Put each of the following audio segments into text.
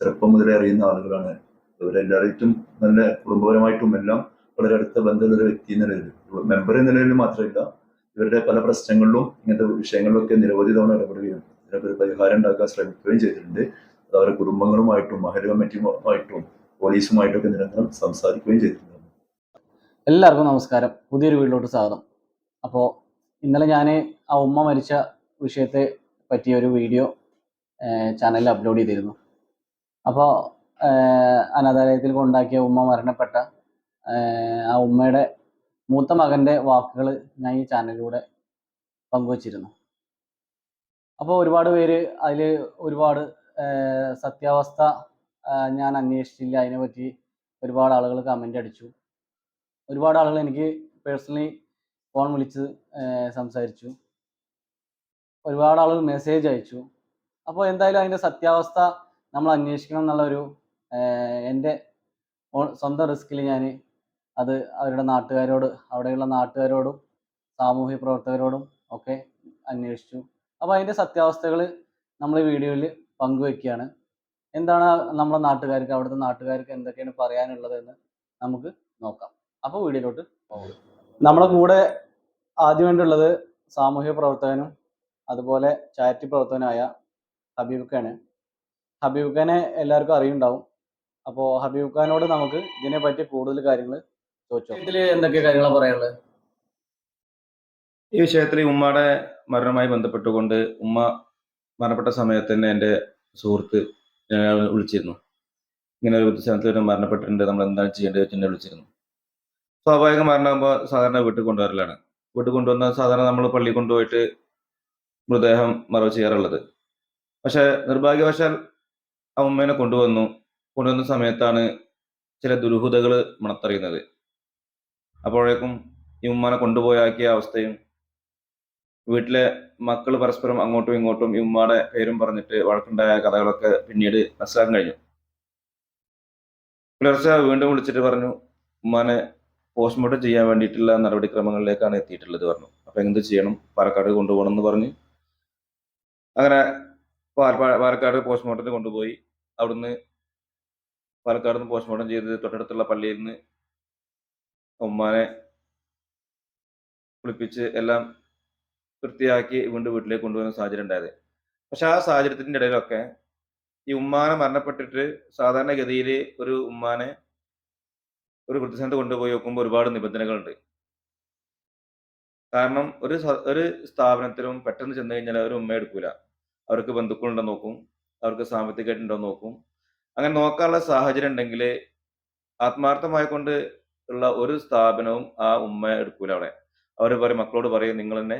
ചെറുപ്പം മുതലേ അറിയുന്ന ആളുകളാണ്. ഇവരെല്ലാരായിട്ടും നല്ല കുടുംബപരമായിട്ടും എല്ലാം വളരെ അടുത്ത ബന്ധമുള്ള വ്യക്തി എന്ന നിലയിൽ. മെമ്പർ എന്ന നിലയിൽ മാത്രമല്ല ഇവരുടെ പല പ്രശ്നങ്ങളിലും ഇങ്ങനത്തെ വിഷയങ്ങളിലൊക്കെ നിരവധി തവണ ഇടപെടുകയും ഇതിനൊക്കെ പരിഹാരം ഉണ്ടാക്കാൻ ശ്രമിക്കുകയും ചെയ്തിട്ടുണ്ട്. അത് അവരുടെ കുടുംബങ്ങളുമായിട്ടും മഹല കമ്മിറ്റിയുമായിട്ടും പോലീസുമായിട്ടൊക്കെ നിരന്തരം സംസാരിക്കുകയും ചെയ്തിട്ടുണ്ട്. എല്ലാവർക്കും നമസ്കാരം. പുതിയൊരു വീട്ടിലോട്ട് സ്വാഗതം. അപ്പോൾ ഇന്നലെ ഞാൻ ആ ഉമ്മ മരിച്ച വിഷയത്തെ പറ്റിയ ഒരു വീഡിയോ ചാനലിൽ അപ്ലോഡ് ചെയ്തിരുന്നു. അപ്പോൾ അനാഥാലയത്തിൽ കൊണ്ടാക്കിയ ഉമ്മ മരണപ്പെട്ട ആ ഉമ്മയുടെ മൂത്ത മകന്റെ വാക്കുകൾ ഞാൻ ഈ ചാനലിലൂടെ പങ്കുവച്ചിരുന്നു. അപ്പോൾ ഒരുപാട് പേര് അതിൽ ഒരുപാട് സത്യാവസ്ഥ ഞാൻ അന്വേഷിച്ചില്ല. അതിനെപ്പറ്റി ഒരുപാട് ആളുകൾ കമന്റ് അടിച്ചു. ഒരുപാട് ആളുകൾ എനിക്ക് പേഴ്സണലി ഫോൺ വിളിച്ച് സംസാരിച്ചു. ഒരുപാട് ആളുകൾ മെസ്സേജ് അയച്ചു. അപ്പോൾ എന്തായാലും അതിന്റെ സത്യാവസ്ഥ നമ്മൾ അന്വേഷിക്കണം എന്നുള്ള ഒരു എന്റെ സ്വന്തം റിസ്കിൽ ഞാൻ അത് അവരുടെ നാട്ടുകാരോട് അവിടെയുള്ള നാട്ടുകാരോടും സാമൂഹ്യ പ്രവർത്തകരോടും ഒക്കെ അന്വേഷിച്ചു. അപ്പോൾ അതിന്റെ സത്യാവസ്ഥകൾ നമ്മൾ വീഡിയോയിൽ പങ്കുവെക്കുകയാണ് എന്താണ് നമ്മുടെ നാട്ടുകാർക്ക് അവിടുത്തെ നാട്ടുകാർക്ക് എന്തൊക്കെയാണ് പറയാനുള്ളതെന്ന് നമുക്ക് നോക്കാം. അപ്പോൾ വീഡിയോയിലോട്ട് പോകാം നമ്മുടെ കൂടെ ആദ്യം ആദ്യമായിട്ടുള്ളത് സാമൂഹ്യ പ്രവർത്തകനും അതുപോലെ ചാരിറ്റി പ്രവർത്തകനായ ഹബീബ് ഖാന് ഹബീബ് ഖാനെ എല്ലാവർക്കും അറിയുണ്ടാവും. അപ്പോ ഹബീബ് ഖാനോട് നമുക്ക് ഇതിനെ പറ്റി കൂടുതൽ കാര്യങ്ങൾ ചോദിച്ചു? ഇതിൽ എന്തൊക്കെ കാര്യങ്ങളാണ് പറയാനുള്ളത് ഈ വിഷയത്തിൽ ഉമ്മയുടെ മരണവുമായി ബന്ധപ്പെട്ടുകൊണ്ട് ഉമ്മ മരണപ്പെട്ട സമയത്ത് തന്നെ എന്റെ സുഹൃത്ത് വിളിച്ചിരുന്നു. ഇങ്ങനെ ഒരു വൃദ്ധസ്ഥാനത്തിൽ മരണപ്പെട്ടിട്ടുണ്ട്. നമ്മൾ എന്താണ് ചെയ്യേണ്ടത് വെച്ച് എന്നെ വിളിച്ചിരുന്നു. സ്വാഭാവിക മരണമാകുമ്പോൾ സാധാരണ വീട്ടിൽ കൊണ്ടുവരലാണ്. വീട്ടിൽ കൊണ്ടുവന്ന സാധാരണ നമ്മൾ പള്ളി കൊണ്ടുപോയിട്ട് മൃതദേഹം മറവ് ചെയ്യാറുള്ളത്. പക്ഷെ നിർഭാഗ്യവശാൽ ആ ഉമ്മേനെ കൊണ്ടുവന്നു. കൊണ്ടുവന്ന സമയത്താണ് ചില ദുരൂഹതകൾ മണത്തറിയുന്നത് അപ്പോഴേക്കും ഈ ഉമ്മാനെ കൊണ്ടുപോയാക്കിയ അവസ്ഥയും വീട്ടിലെ മക്കൾ പരസ്പരം അങ്ങോട്ടും ഇങ്ങോട്ടും ഈ ഉമ്മയുടെ പേരും പറഞ്ഞിട്ട് വഴക്കുണ്ടായ കഥകളൊക്കെ പിന്നീട് മനസ്സിലാക്കാൻ കഴിഞ്ഞു. പുലർച്ചെ വീണ്ടും വിളിച്ചിട്ട് പറഞ്ഞു ഉമ്മാനെ പോസ്റ്റ്മോർട്ടം ചെയ്യാൻ വേണ്ടിയിട്ടുള്ള നടപടിക്രമങ്ങളിലേക്കാണ് എത്തിയിട്ടുള്ളത് പറഞ്ഞു. അപ്പൊ എന്ത് ചെയ്യണം? പാലക്കാട് കൊണ്ടുപോകണം എന്ന് പറഞ്ഞ്. അങ്ങനെ പാലക്കാട് പോസ്റ്റ്മോർട്ടത്തിന് കൊണ്ടുപോയി. പാലക്കാട് നിന്ന് പോസ്റ്റ്മോർട്ടം ചെയ്ത് തൊട്ടടുത്തുള്ള പള്ളിയിൽ നിന്ന് ഉമ്മാനെ കുളിപ്പിച്ച് എല്ലാം വൃത്തിയാക്കി വീണ്ടും വീട്ടിലേക്ക് കൊണ്ടുവരുന്ന സാഹചര്യം ഉണ്ടായത്. പക്ഷെ ആ സാഹചര്യത്തിന്റെ ഇടയിലൊക്കെ ഈ ഉമ്മാനെ മരണപ്പെട്ടിട്ട് സാധാരണഗതിയിൽ ഒരു ഉമ്മാനെ ഒരു വൃദ്ധസേനത്ത് കൊണ്ടുപോയി നോക്കുമ്പോൾ ഒരുപാട് നിബന്ധനകളുണ്ട്. കാരണം ഒരു ഒരു സ്ഥാപനത്തിലും പെട്ടെന്ന് ചെന്ന് കഴിഞ്ഞാൽ അവർ ഉമ്മ എടുക്കൂല. അവർക്ക് ബന്ധുക്കളുണ്ടോ നോക്കും. അവർക്ക് സാമ്പത്തികമായിട്ടുണ്ടോ നോക്കും. അങ്ങനെ നോക്കാനുള്ള സാഹചര്യം ഉണ്ടെങ്കിൽ ആത്മാർത്ഥമായി കൊണ്ട് ഉള്ള ഒരു സ്ഥാപനവും ആ ഉമ്മ എടുക്കൂല അവിടെ. അവർ പറയും മക്കളോട് പറയും നിങ്ങൾ തന്നെ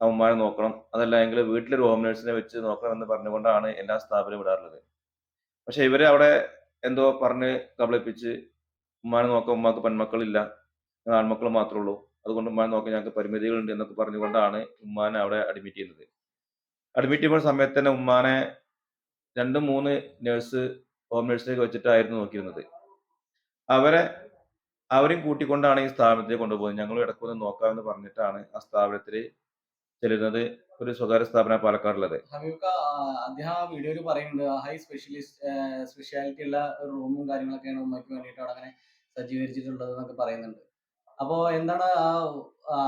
ആ ഉമ്മാനെ നോക്കണം. അതല്ല എങ്കിൽ വീട്ടിലൊരു ഹോം വെച്ച് നോക്കണം എന്ന് പറഞ്ഞുകൊണ്ടാണ് എല്ലാ സ്ഥാപനവും വിടാറുള്ളത്. പക്ഷെ ഇവരെ അവിടെ എന്തോ പറഞ്ഞ് കബളിപ്പിച്ച് ഉമ്മാനെ നോക്കാൻ ഉമ്മാക്ക് പെൺമക്കളില്ല. ആൺമക്കൾ മാത്രമേ ഉള്ളൂ. അതുകൊണ്ട് ഉമ്മാനെ നോക്കാൻ ഞങ്ങൾക്ക് പരിമിതികളുണ്ട് എന്നൊക്കെ പറഞ്ഞുകൊണ്ടാണ് ഉമ്മാനെ അവിടെ അഡ്മിറ്റ് ചെയ്യുന്നത്. അഡ്മിറ്റ് ചെയ്യുമ്പോൾ സമയത്ത് തന്നെ ഉമ്മാനെ രണ്ട് മൂന്ന് നേഴ്സ് ഹോം നേഴ്സിലേക്ക് വെച്ചിട്ടായിരുന്നു നോക്കിയിരുന്നത്. അവരെ അവരെയും കൂട്ടിക്കൊണ്ടാണ് ഈ സ്ഥാപനത്തിൽ കൊണ്ടുപോകുന്നത്. ഞങ്ങൾ ഇടക്കൊന്ന് നോക്കാമെന്ന് പറഞ്ഞിട്ടാണ് ആ സ്ഥാപനത്തിൽ ചെല്ലുന്നത്. ഒരു സ്വകാര്യ സ്ഥാപന പാലക്കാടുള്ളത്. അദ്ദേഹം ആ വീഡിയോയിൽ പറയുന്നുണ്ട് ഹൈ സ്പെഷ്യലിസ്റ്റ് സ്പെഷ്യാലിറ്റി ഉള്ള റൂമും കാര്യങ്ങളൊക്കെയാണ് ഉമ്മയ്ക്ക് വേണ്ടിയിട്ട് അവിടെ അങ്ങനെ സജ്ജീകരിച്ചിട്ടുള്ളത് എന്നൊക്കെ പറയുന്നുണ്ട്. അപ്പോ എന്താണ് ആ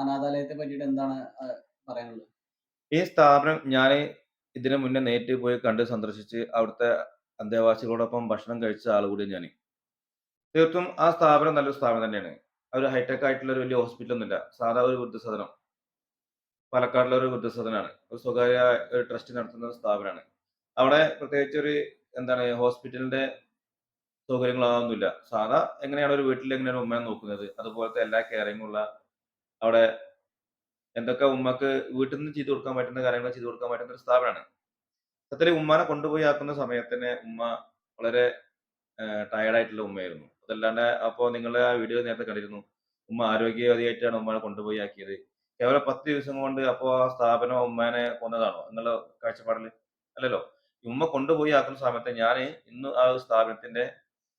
അനാഥാലയത്തെ പറ്റിയിട്ട് എന്താണ് പറയാനുള്ളത്? ഈ സ്ഥാപനം ഞാൻ ഇതിനു മുന്നേ നേരിട്ട് പോയി കണ്ട് സന്ദർശിച്ച് അവിടുത്തെ അന്തേവാസികളോടൊപ്പം ഭക്ഷണം കഴിച്ച ആൾ കൂടി ഞാൻ തീർത്തും ആ സ്ഥാപനം നല്ലൊരു സ്ഥാപനം തന്നെയാണ്. ഒരു ഹൈടെക് ആയിട്ടുള്ള ഒരു വലിയ ഹോസ്പിറ്റൽ ഒന്നുമില്ല സാധാ ഒരു വൃദ്ധസദനം. പാലക്കാടിലെ ഒരു വൃദ്ധസദനാണ്. ഒരു സ്വകാര്യ ട്രസ്റ്റ് നടത്തുന്ന ഒരു സ്ഥാപനമാണ്. അവിടെ പ്രത്യേകിച്ച് ഒരു എന്താണ് ഹോസ്പിറ്റലിന്റെ സൗകര്യങ്ങളൊന്നുമില്ല. സാധാ എങ്ങനെയാണ് ഒരു വീട്ടിൽ എങ്ങനെയാണ് ഉമ്മയെ നോക്കുന്നത്? അതുപോലത്തെ എല്ലാ കെയറിങ്ങുള്ള അവിടെ എന്തൊക്കെ ഉമ്മക്ക് വീട്ടിൽ നിന്ന് ചെയ്തു കൊടുക്കാൻ പറ്റുന്ന കാര്യങ്ങൾ ചെയ്തു കൊടുക്കാൻ പറ്റുന്ന ഒരു സ്ഥാപനമാണ്. സത്യത്തിൽ ഉമ്മാനെ കൊണ്ടുപോയി ആക്കുന്ന സമയത്ത് തന്നെ ഉമ്മ വളരെ ടയർഡായിട്ടുള്ള ഉമ്മയായിരുന്നു. അതല്ലാണ്ട് അപ്പോൾ നിങ്ങൾ ആ വീഡിയോ നേരത്തെ കണ്ടിരുന്നു. ഉമ്മ ആരോഗ്യവതിയായിട്ടാണ് ഉമ്മനെ കൊണ്ടുപോയി ആക്കിയത്. കേവലം പത്ത് ദിവസം കൊണ്ട് അപ്പോൾ ആ സ്ഥാപനം ഉമ്മാനെ കൊന്നതാണോ? എന്നുള്ള കാഴ്ചപ്പാടിൽ അല്ലല്ലോ. ഉമ്മ കൊണ്ടുപോയി ആക്കുന്ന സമയത്ത് ഞാൻ ഇന്ന് ആ സ്ഥാപനത്തിന്റെ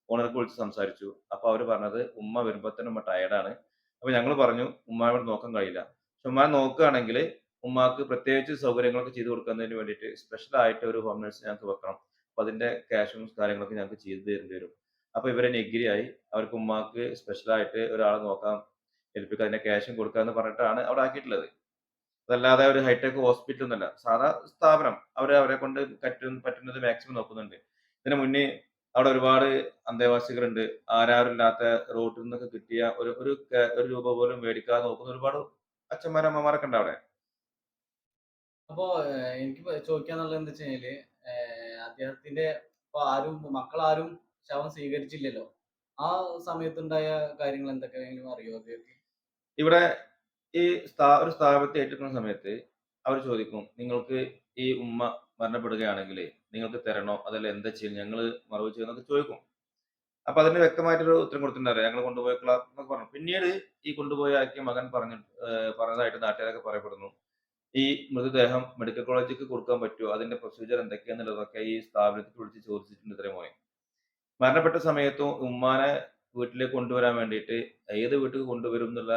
ഓണർക്ക് വിളിച്ച് സംസാരിച്ചു. അപ്പൊ അവർ പറഞ്ഞത് ഉമ്മ വരുമ്പോ തന്നെ ഉമ്മ ടയർഡാണ് അപ്പൊ ഞങ്ങൾ പറഞ്ഞു ഉമ്മ ഇവിടെ നോക്കാൻ കഴിയില്ല. ഉമ്മാനെ നോക്കുകയാണെങ്കിൽ ഉമ്മാക്ക് പ്രത്യേകിച്ച് സൗകര്യങ്ങളൊക്കെ ചെയ്തു കൊടുക്കുന്നതിന് വേണ്ടിയിട്ട് സ്പെഷ്യൽ ആയിട്ട് ഒരു ഹോം നേഴ്സ് ഞങ്ങൾക്ക് വെക്കണം. അപ്പൊ അതിന്റെ ക്യാഷും കാര്യങ്ങളൊക്കെ ഞങ്ങൾക്ക് ചെയ്തു തരേണ്ടി വരും. അപ്പൊ ഇവരെ നെഗിരിയായി. അവർക്ക് ഉമ്മാക്ക് സ്പെഷ്യൽ ആയിട്ട് ഒരാളെ നോക്കാം ഏൽപ്പിക്കുക അതിന്റെ ക്യാഷും കൊടുക്കാന്ന് പറഞ്ഞിട്ടാണ് അവിടെ ആക്കിയിട്ടുള്ളത്. അതല്ലാതെ ഒരു ഹൈടെക് ഹോസ്പിറ്റൽ ഒന്നല്ല സാധാ സ്ഥാപനം. അവർ അവരെ കൊണ്ട് പറ്റുന്ന പറ്റുന്നത് മാക്സിമം നോക്കുന്നുണ്ട്. ഇതിന് മുന്നേ അവിടെ ഒരുപാട് അന്തേവാസികളുണ്ട്. ആരാരില്ലാത്ത റോട്ടിൽ നിന്നൊക്കെ കിട്ടിയ ഒരു ഒരു രൂപ പോലും മേടിക്കാതെ നോക്കുന്ന ഒരുപാട് അച്ഛന്മാരും അമ്മമാരൊക്കെ ഉണ്ട് അവിടെ? അപ്പോ എനിക്ക് ചോദിക്കാന്നുള്ളത് എന്താ വെച്ച് കഴിഞ്ഞാൽ അദ്ദേഹത്തിന്റെ ഇപ്പൊ ആരും മക്കളാരും ശവം സ്വീകരിച്ചില്ലല്ലോ. ആ സമയത്തുണ്ടായ കാര്യങ്ങൾ എന്തൊക്കെയാണെങ്കിലും അറിയോ അദ്ദേഹത്തിന്? ഇവിടെ ഈ സ്ഥാ ഒരു സ്ഥാപനത്തെ ഏറ്റെടുക്കുന്ന സമയത്ത് അവർ ചോദിക്കും നിങ്ങൾക്ക് ഈ ഉമ്മ മരണപ്പെടുകയാണെങ്കിൽ നിങ്ങൾക്ക് തരണോ? അതല്ല എന്താ ചെയ്യും ഞങ്ങൾ മറവ് ചെയ്യുന്നൊക്കെ ചോദിക്കും. അപ്പൊ അതിന് വ്യക്തമായിട്ടൊരു ഉത്തരം കൊടുത്തിട്ടുണ്ടായിരുന്നു. ഞങ്ങൾ കൊണ്ടുപോയിക്കള എന്നൊക്കെ പറഞ്ഞു. പിന്നീട് ഈ കൊണ്ടുപോയ ആക്കിയ മകൻ പറഞ്ഞു പറഞ്ഞതായിട്ട് നാട്ടുകാരൊക്കെ പറയപ്പെടുന്നു. ഈ മൃതദേഹം മെഡിക്കൽ കോളേജിലേക്ക് കൊടുക്കാൻ പറ്റുമോ? അതിന്റെ പ്രൊസീജിയർ എന്തൊക്കെയാന്നുള്ളതൊക്കെ ഈ സ്ഥാപനത്തിൽ വിളിച്ച് ചോദിച്ചിട്ടുണ്ട് ഇത്രയും പോയി മരണപ്പെട്ട സമയത്തും ഉമ്മാനെ വീട്ടിലേക്ക് കൊണ്ടുവരാൻ വേണ്ടിയിട്ട് ഏത് വീട്ടിൽ കൊണ്ടുവരും എന്നുള്ള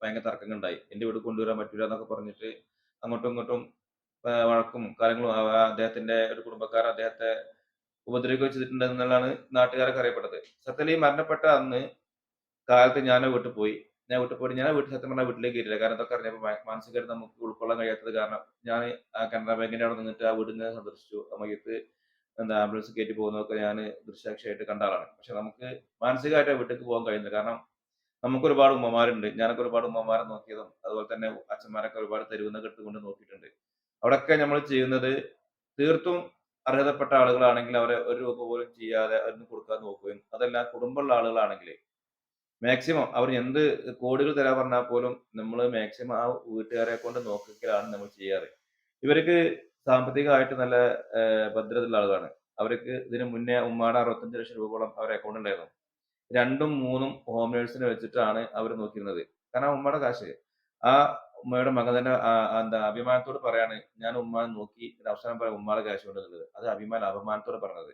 ഭയങ്കര തർക്കങ്ങൾ ഉണ്ടായി. എന്റെ വീട്ടിൽ കൊണ്ടുവരാൻ പറ്റൂല എന്നൊക്കെ പറഞ്ഞിട്ട് അങ്ങോട്ടും ഇങ്ങോട്ടും വഴക്കും കാര്യങ്ങളും അദ്ദേഹത്തിന്റെ ഒരു കുടുംബക്കാരൻ അദ്ദേഹത്തെ ഉപദ്രവിക്കുകയും ചെയ്തിട്ടുണ്ട് എന്നുള്ളതാണ് നാട്ടുകാരൊക്കെ അറിയപ്പെട്ടത്. സത്യം ഈ മരണപ്പെട്ട അന്ന് കാലത്ത് ഞാൻ വീട്ടിൽ പോയി. ഞാൻ വീട്ടിൽ പോയിട്ട് ഞാൻ വീട്ടിൽ സത്യം പറഞ്ഞാൽ വീട്ടിലേക്ക് കയറിയില്ല കാരണം ഇതൊക്കെ അറിഞ്ഞപ്പോൾ മാനസികമായിട്ട് നമുക്ക് ഉൾക്കൊള്ളാൻ കഴിയാത്തത് കാരണം ഞാൻ ആ കനറ ബാങ്കിന്റെ അവിടെ നിന്നിട്ട് ആ വീടിനെ സന്ദർശിച്ചു. മയ്യത്ത് എന്താ ആംബുലൻസ് കയറ്റി പോകുന്നതൊക്കെ ഞാൻ ദൃശ്യാക്ഷിയായിട്ട് കണ്ട ആളാണ് പക്ഷെ നമുക്ക് മാനസികമായിട്ട് വീട്ടിലേക്ക് പോകാൻ കഴിയുന്നില്ല. കാരണം നമുക്ക് ഒരുപാട് ഉമ്മമാരുണ്ട്. ഞാനൊക്കെ ഒരുപാട് ഉമ്മമാരെ നോക്കിയതും അതുപോലെ തന്നെ അച്ഛന്മാരൊക്കെ ഒരുപാട് തെരുവുന്ന എടുത്തുകൊണ്ട് നോക്കിയിട്ടുണ്ട്. അവിടെയൊക്കെ നമ്മൾ ചെയ്യുന്നത് തീർത്തും അർഹതപ്പെട്ട ആളുകളാണെങ്കിൽ അവരെ ഒരു രൂപ പോലും ചെയ്യാതെ അതിന് കൊടുക്കാൻ നോക്കുകയും അതല്ല കുടുംബമുള്ള ആളുകളാണെങ്കിൽ മാക്സിമം അവർ എന്ത് കോടികൾ തരാൻ പറഞ്ഞാൽ പോലും നമ്മൾ മാക്സിമം ആ വീട്ടുകാരെ കൊണ്ട് നോക്കിക്കലാണ് നമ്മൾ ചെയ്യാറ്. ഇവർക്ക് സാമ്പത്തികമായിട്ട് നല്ല ഭദ്രതയുള്ള ആളുകളാണ്. അവർക്ക് ഇതിന് മുന്നേ ഉമ്മാടെ അറുപത്തഞ്ച് ലക്ഷം രൂപയോളം അവരുടെ അക്കൗണ്ട് ഉണ്ടായിരുന്നു രണ്ടും മൂന്നും ഹോം നേഴ്സിനെ വെച്ചിട്ടാണ് അവർ നോക്കിയിരുന്നത്. കാരണം ഉമ്മയുടെ കാശ്. ആ ഉമ്മയുടെ മകൻ തന്നെ എന്താ അഭിമാനത്തോട് പറയാണ്. ഞാൻ ഉമ്മാനെ നോക്കി അവസാനം പറയാം ഉമ്മാടെ കാശ് കൊണ്ടുവന്നത് അത് അഭിമാന അപമാനത്തോട് പറഞ്ഞത്.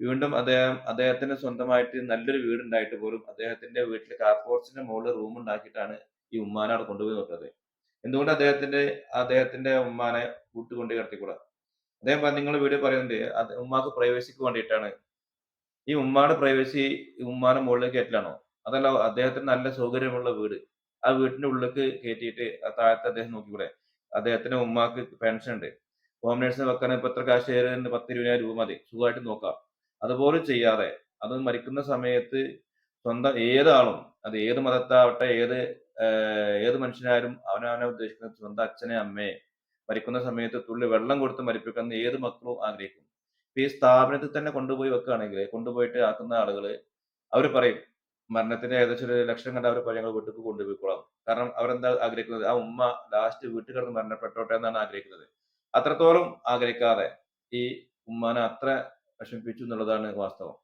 വീണ്ടും അദ്ദേഹം അദ്ദേഹത്തിന് സ്വന്തമായിട്ട് നല്ലൊരു വീടുണ്ടായിട്ട് പോലും അദ്ദേഹത്തിന്റെ വീട്ടിൽ കാർപോർട്സിന്റെ മുകളിൽ റൂം ഉണ്ടാക്കിയിട്ടാണ് ഈ ഉമ്മാനെ അവിടെ കൊണ്ടുപോയി നോക്കുന്നത്. എന്തുകൊണ്ട് അദ്ദേഹത്തിന്റെ അദ്ദേഹത്തിന്റെ ഉമ്മാനെ കൂട്ടുകൊണ്ട് കിടത്തിക്കൂടാ? അദ്ദേഹം നിങ്ങൾ വീഡിയോ പറയുന്നുണ്ട് ഉമ്മാക്ക് പ്രൈവസിക്ക് വേണ്ടിയിട്ടാണ്. ഈ ഉമ്മാടെ പ്രൈവസി ഉമ്മാനെ മുകളിലേക്ക് കയറ്റലാണോ? അതല്ല അദ്ദേഹത്തിന് നല്ല സൗകര്യമുള്ള വീട്. ആ വീട്ടിന്റെ ഉള്ളിലേക്ക് കയറ്റിയിട്ട് ആ താഴത്തെ അദ്ദേഹം നോക്കിക്കൂടെ? അദ്ദേഹത്തിന്റെ ഉമ്മാക്ക് പെൻഷൻ ഉണ്ട്. ഹോം നേഴ്സിനെ വെക്കാൻ ഇപ്പൊ എത്ര കാശ് പത്ത് ഇരുപതിനായിരം രൂപ മതി. സുഖമായിട്ട് നോക്കാം. അതുപോലെ ചെയ്യാതെ അത് മരിക്കുന്ന സമയത്ത് സ്വന്തം ഏതാളും അത് ഏത് മതത്താവട്ടെ ഏത് ഏത് മനുഷ്യനായാലും അവനവനെ ഉദ്ദേശിക്കുന്ന സ്വന്തം അച്ഛനെ അമ്മയെ മരിക്കുന്ന സമയത്ത് തുള്ളി വെള്ളം കൊടുത്ത് മരിപ്പിക്കുന്ന ഏത് മക്കളും ആഗ്രഹിക്കും. ഈ സ്ഥാപനത്തിൽ തന്നെ കൊണ്ടുപോയി വെക്കുകയാണെങ്കിൽ കൊണ്ടുപോയിട്ട് ആക്കുന്ന ആളുകൾ അവർ പറയും മരണത്തിന്റെ ഏകദേശം ഒരു ലക്ഷം കണ്ട അവർ ഞങ്ങൾ വീട്ടിൽ കൊണ്ടുപോയിക്കോളാം. കാരണം അവരെന്താ ആഗ്രഹിക്കുന്നത്? ആ ഉമ്മ ലാസ്റ്റ് വീട്ടിൽ കിടന്ന് മരണപ്പെട്ടോട്ടെ എന്നാണ് ആഗ്രഹിക്കുന്നത്. അത്രത്തോളം ആഗ്രഹിക്കാതെ ഈ ഉമ്മാനെ അത്ര വിഷമിപ്പിച്ചു എന്നുള്ളതാണ് വാസ്തവം.